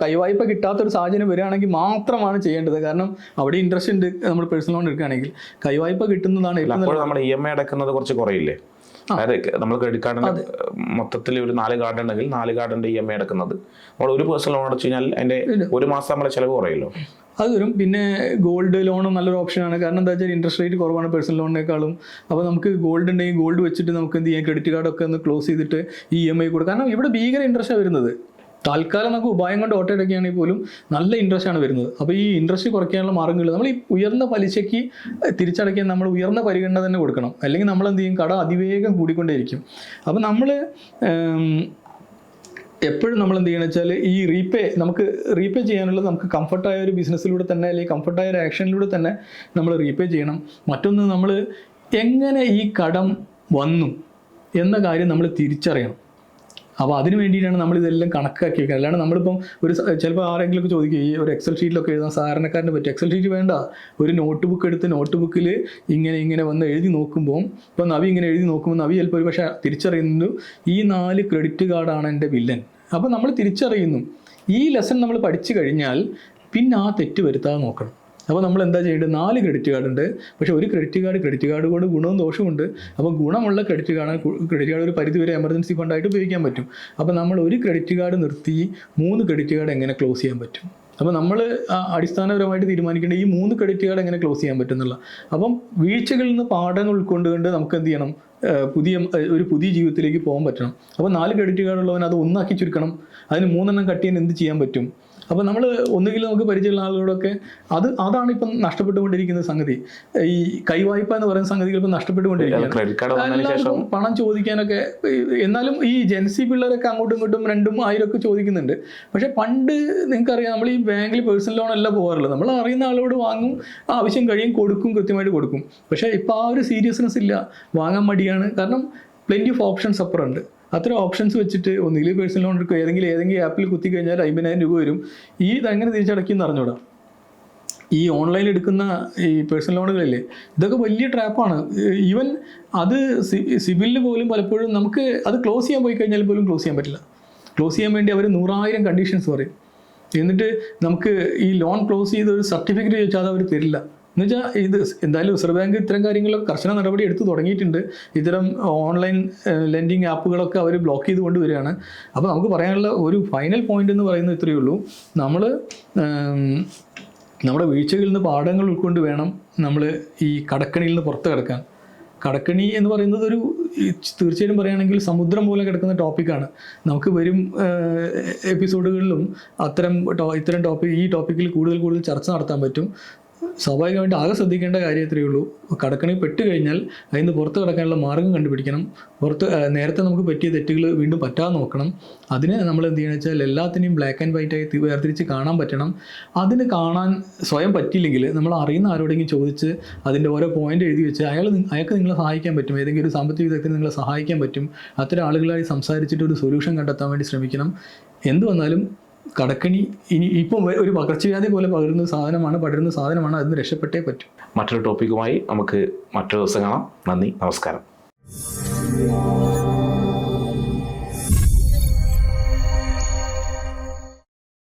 കൈവായ്പ കിട്ടാത്ത ഒരു സാഹചര്യം വരികയാണെങ്കിൽ മാത്രമാണ് ചെയ്യേണ്ടത്. കാരണം അവിടെ ഇൻട്രസ്റ്റ് ഉണ്ട്. നമ്മൾ പേഴ്സണൽ ലോൺ എടുക്കുകയാണെങ്കിൽ കൈവായ്പ കിട്ടുന്നതാണ് നമ്മൾ ഇ എം ഐ അടക്കുന്നത് കുറച്ച് കുറയില്ലേ? അതായത് നമ്മൾ ക്രെഡിറ്റ് കാർഡിന് മൊത്തത്തിൽ ഒരു നാല് കാർഡ് ഉണ്ടെങ്കിൽ നാല് കാർഡിന്റെ ഇ എം ഐ അടക്കുന്നത് നമ്മൾ ഒരു പേഴ്സണൽ ലോൺ അടച്ചു കഴിഞ്ഞാൽ അതിന്റെ ഒരു മാസം നമ്മളെ ചെലവ് കുറയല്ലോ അത് വരും. പിന്നെ ഗോൾഡ് ലോണും നല്ലൊരു ഓപ്ഷനാണ് കാരണം എന്താ വെച്ചാൽ ഇൻട്രസ്റ്റ് റേറ്റ് കുറവാണ് പേഴ്സണൽ ലോണിനേക്കാളും അപ്പോൾ നമുക്ക് ഗോൾഡ് ഉണ്ടെങ്കിൽ ഗോൾഡ് വെച്ചിട്ട് നമുക്ക് എന്ത് ചെയ്യാം? ക്രെഡിറ്റ് കാർഡൊക്കെ ഒന്ന് ക്ലോസ് ചെയ്തിട്ട് ഇ എം ഐ കൊടുക്കാം. കാരണം ഇവിടെ ഭീകര ഇൻട്രസ്റ്റാണ് വരുന്നത്. തൽക്കാലം നമുക്ക് ഉപായം കൊണ്ട് ഓട്ടോ എടുക്കുകയാണെങ്കിൽ പോലും നല്ല ഇൻട്രസ്റ്റ് ആണ് വരുന്നത്. അപ്പോൾ ഈ ഇൻട്രസ്റ്റ് കുറയ്ക്കാനുള്ള മാർഗങ്ങൾ നമ്മൾ ഈ ഉയർന്ന പലിശയ്ക്ക് തിരിച്ചടയ്ക്കാൻ നമ്മൾ ഉയർന്ന പരിഗണന തന്നെ കൊടുക്കണം. അല്ലെങ്കിൽ നമ്മൾ എന്ത് ചെയ്യും? കട അതിവേഗം കൂടിക്കൊണ്ടേയിരിക്കും. അപ്പോൾ നമ്മൾ എപ്പോഴും നമ്മൾ എന്ത് ചെയ്യണം വെച്ചാൽ ഈ റീപേ നമുക്ക് റീപേ ചെയ്യാനുള്ള നമുക്ക് കംഫർട്ടായ ഒരു ബിസിനസ്സിലൂടെ തന്നെ അല്ലെങ്കിൽ കംഫർട്ടായ ഒരു ആക്ഷനിലൂടെ തന്നെ നമ്മൾ റീപേ ചെയ്യണം. മറ്റൊന്ന് നമ്മൾ എങ്ങനെ ഈ കടം വന്നു എന്ന കാര്യം നമ്മൾ തിരിച്ചറിയണം. അപ്പോൾ അതിന് വേണ്ടിയിട്ടാണ് നമ്മൾ ഇതെല്ലാം കണക്കാക്കി വെക്കുക അല്ലാണ്ട് നമ്മളിപ്പം ഒരു ചിലപ്പോൾ ആരെങ്കിലും ഒക്കെ ചോദിക്കും ഈ ഒരു എക്സൽ ഷീറ്റിലൊക്കെ എഴുതാൻ സാധാരണക്കാരന്റെ പറ്റും എക്സൽ ഷീറ്റ് വേണ്ട. ഒരു നോട്ട് ബുക്ക് എടുത്ത് നോട്ട് ബുക്കിൽ ഇങ്ങനെ ഇങ്ങനെ വന്ന് എഴുതി നോക്കുമ്പോൾ ഇപ്പോൾ നവി ഇങ്ങനെ എഴുതി നോക്കുമ്പോൾ നവി ചിലപ്പോൾ ഒരു പക്ഷേ തിരിച്ചറിയുന്നു ഈ നാല് ക്രെഡിറ്റ് കാർഡാണ് എന്റെ വില്ലൻ അപ്പോൾ നമ്മൾ തിരിച്ചറിയുന്നു. ഈ ലെസൺ നമ്മൾ പഠിച്ചു കഴിഞ്ഞാൽ പിന്നെ ആ തെറ്റ് വരുത്താതെ നോക്കണം. അപ്പോൾ നമ്മൾ എന്താ ചെയ്യേണ്ടത്? നാല് ക്രെഡിറ്റ് കാർഡ് ഉണ്ട്. പക്ഷേ ഒരു ക്രെഡിറ്റ് കാർഡ് ക്രെഡിറ്റ് കാർഡ് കൊണ്ട് ഗുണവും ദോഷമുണ്ട് അപ്പോൾ ഗുണമുള്ള ക്രെഡിറ്റ് കാർഡ് ക്രെഡിറ്റ് കാർഡ് ഒരു പരിധി വരെ എമർജൻസി ഫണ്ടായിട്ട് ഉപയോഗിക്കാൻ പറ്റും. അപ്പോൾ നമ്മൾ ഒരു ക്രെഡിറ്റ് കാർഡ് നിർത്തി മൂന്ന് ക്രെഡിറ്റ് കാർഡ് എങ്ങനെ ക്ലോസ് ചെയ്യാൻ പറ്റും? അപ്പോൾ നമ്മൾ അടിസ്ഥാനപരമായിട്ട് തീരുമാനിക്കേണ്ട ഈ മൂന്ന് ക്രെഡിറ്റ് കാർഡ് എങ്ങനെ ക്ലോസ് ചെയ്യാൻ പറ്റും എന്നുള്ള. അപ്പം വീഴ്ചകളിൽ നിന്ന് പാഠങ്ങൾ ഉൾക്കൊണ്ടുകൊണ്ട് നമുക്ക് എന്ത് ചെയ്യണം? പുതിയ ഒരു പുതിയ ജീവിതത്തിലേക്ക് പോകാൻ പറ്റണം. അപ്പോൾ നാല് ക്രെഡിറ്റ് കാർഡ് ഉള്ളവൻ അത് ഒന്നാക്കി ചുരുക്കണം. അതിന് മൂന്നെണ്ണം കട്ട് ചെയ്യാൻ എന്ത് ചെയ്യാൻ പറ്റും? അപ്പോൾ നമ്മൾ ഒന്നുകിൽ നമുക്ക് പരിചയമുള്ള ആളുകളൊക്കെ അത് അതാണ് ഇപ്പം നഷ്ടപ്പെട്ടുകൊണ്ടിരിക്കുന്ന സംഗതി. ഈ കൈവായ്പ എന്ന് പറയുന്ന സംഗതികൾ ഇപ്പം നഷ്ടപ്പെട്ടുകൊണ്ടിരിക്കുകയാണ്. പണം ചോദിക്കാനൊക്കെ എന്നാലും ഈ ജെൻസി പിള്ളേരൊക്കെ അങ്ങോട്ടും ഇങ്ങോട്ടും രണ്ടും ആയിരം ഒക്കെ ചോദിക്കുന്നുണ്ട്. പക്ഷേ പണ്ട് നിങ്ങൾക്കറിയാം നമ്മൾ ഈ ബാങ്കിൽ പേഴ്സണൽ ലോൺ അല്ല പോകാറുള്ളത്. നമ്മൾ അറിയുന്ന ആളോട് വാങ്ങും ആവശ്യം കഴിയും കൊടുക്കും കൃത്യമായിട്ട് കൊടുക്കും. പക്ഷേ ഇപ്പോൾ ആ ഒരു സീരിയസ്നെസ് ഇല്ല വാങ്ങാൻ മടിയാണ്. കാരണം പ്ലെന്റി ഓഫ് ഓപ്ഷൻസ് അപ്പുറമുണ്ട് അത്ര ഓപ്ഷൻസ് വെച്ചിട്ട് ഒന്നുകിൽ പേഴ്സണൽ ലോൺ എടുക്കുക ഏതെങ്കിലും ഏതെങ്കിലും ആപ്പിൽ കുത്തി കഴിഞ്ഞാൽ അമ്പതിനായിരം രൂപ വരും. ഈ ഇതെങ്ങനെ തിരിച്ചടയ്ക്കും അറിഞ്ഞൂടാ. ഈ ഓൺലൈനിൽ എടുക്കുന്ന ഈ പേഴ്സണൽ ലോണുകളില്ലേ ഇതൊക്കെ വലിയ ട്രാപ്പാണ് ഈവൻ അത് സിബിലിൽ പോലും പലപ്പോഴും നമുക്ക് അത് ക്ലോസ് ചെയ്യാൻ പോയി കഴിഞ്ഞാൽ പോലും ക്ലോസ് ചെയ്യാൻ പറ്റില്ല. ക്ലോസ് ചെയ്യാൻ വേണ്ടി അവർ നൂറായിരം കണ്ടീഷൻസ് പറയും. എന്നിട്ട് നമുക്ക് ഈ ലോൺ ക്ലോസ് ചെയ്ത് ഒരു സർട്ടിഫിക്കറ്റ് ചോദിച്ചാൽ അവർ തരില്ല. എന്നുവെച്ചാൽ ഇത് എന്തായാലും റിസർവ് ബാങ്ക് ഇത്തരം കാര്യങ്ങളൊക്കെ കർശന നടപടി എടുത്തു തുടങ്ങിയിട്ടുണ്ട്. ഇത്തരം ഓൺലൈൻ ലെൻഡിങ് ആപ്പുകളൊക്കെ അവർ ബ്ലോക്ക് ചെയ്ത് കൊണ്ടുവരികയാണ്. അപ്പോൾ നമുക്ക് പറയാനുള്ള ഒരു ഫൈനൽ പോയിന്റ് എന്ന് പറയുന്നത് ഇത്രയേ ഉള്ളൂ. നമ്മൾ നമ്മുടെ വീഴ്ചകളിൽ നിന്ന് പാഠങ്ങൾ ഉൾക്കൊണ്ട് വേണം നമ്മൾ ഈ കടക്കണിയിൽ നിന്ന് പുറത്ത് കിടക്കാൻ. കടക്കണി എന്ന് പറയുന്നത് ഒരു തീർച്ചയായും പറയുകയാണെങ്കിൽ സമുദ്രം പോലെ കിടക്കുന്ന ടോപ്പിക്കാണ് നമുക്ക് വരും എപ്പിസോഡുകളിലും അത്തരം ഇത്തരം ടോപ്പിക് ഈ ടോപ്പിക്കിൽ കൂടുതൽ കൂടുതൽ ചർച്ച നടത്താൻ പറ്റും. സ്വാഭാവികമായിട്ട് ആകെ ശ്രദ്ധിക്കേണ്ട കാര്യം ഇത്രയേ ഉള്ളൂ. കടക്കണി പെട്ട് കഴിഞ്ഞാൽ അതിൽ പുറത്ത് കിടക്കാനുള്ള മാർഗം കണ്ടുപിടിക്കണം. പുറത്ത് നേരത്തെ നമുക്ക് പറ്റിയ തെറ്റുകൾ വീണ്ടും പറ്റാതെ നോക്കണം. അതിന് നമ്മൾ എന്ത് ചെയ്യണം വെച്ചാൽ എല്ലാത്തിനെയും ബ്ലാക്ക് ആൻഡ് വൈറ്റ് ആയി വേർതിരിച്ച് കാണാൻ പറ്റണം. അതിന് കാണാൻ സ്വയം പറ്റിയില്ലെങ്കിൽ നമ്മൾ അറിയുന്ന ആരോടെങ്കിലും ചോദിച്ച് അതിന്റെ ഓരോ പോയിന്റ് എഴുതി വെച്ച് അയാൾ അയാൾക്ക് നിങ്ങളെ സഹായിക്കാൻ പറ്റും. ഏതെങ്കിലും ഒരു സാമ്പത്തിക വിദഗ്ധത്തിന് നിങ്ങളെ സഹായിക്കാൻ പറ്റും. അത്തരം ആളുകളായി സംസാരിച്ചിട്ട് ഒരു സൊല്യൂഷൻ കണ്ടെത്താൻ വേണ്ടി ശ്രമിക്കണം. എന്ത് വന്നാലും കടക്കണി ഇനി ഇപ്പം ഒരു പകർച്ചവ്യാധി പോലെ പകരുന്ന സാധനമാണ് പടരുന്ന സാധനമാണ് അതിന് രക്ഷപ്പെട്ടേ പറ്റും. മറ്റൊരു ടോപ്പിക്കുമായി നമുക്ക് മറ്റൊരു ദിവസം കാണാം. നന്ദി നമസ്കാരം.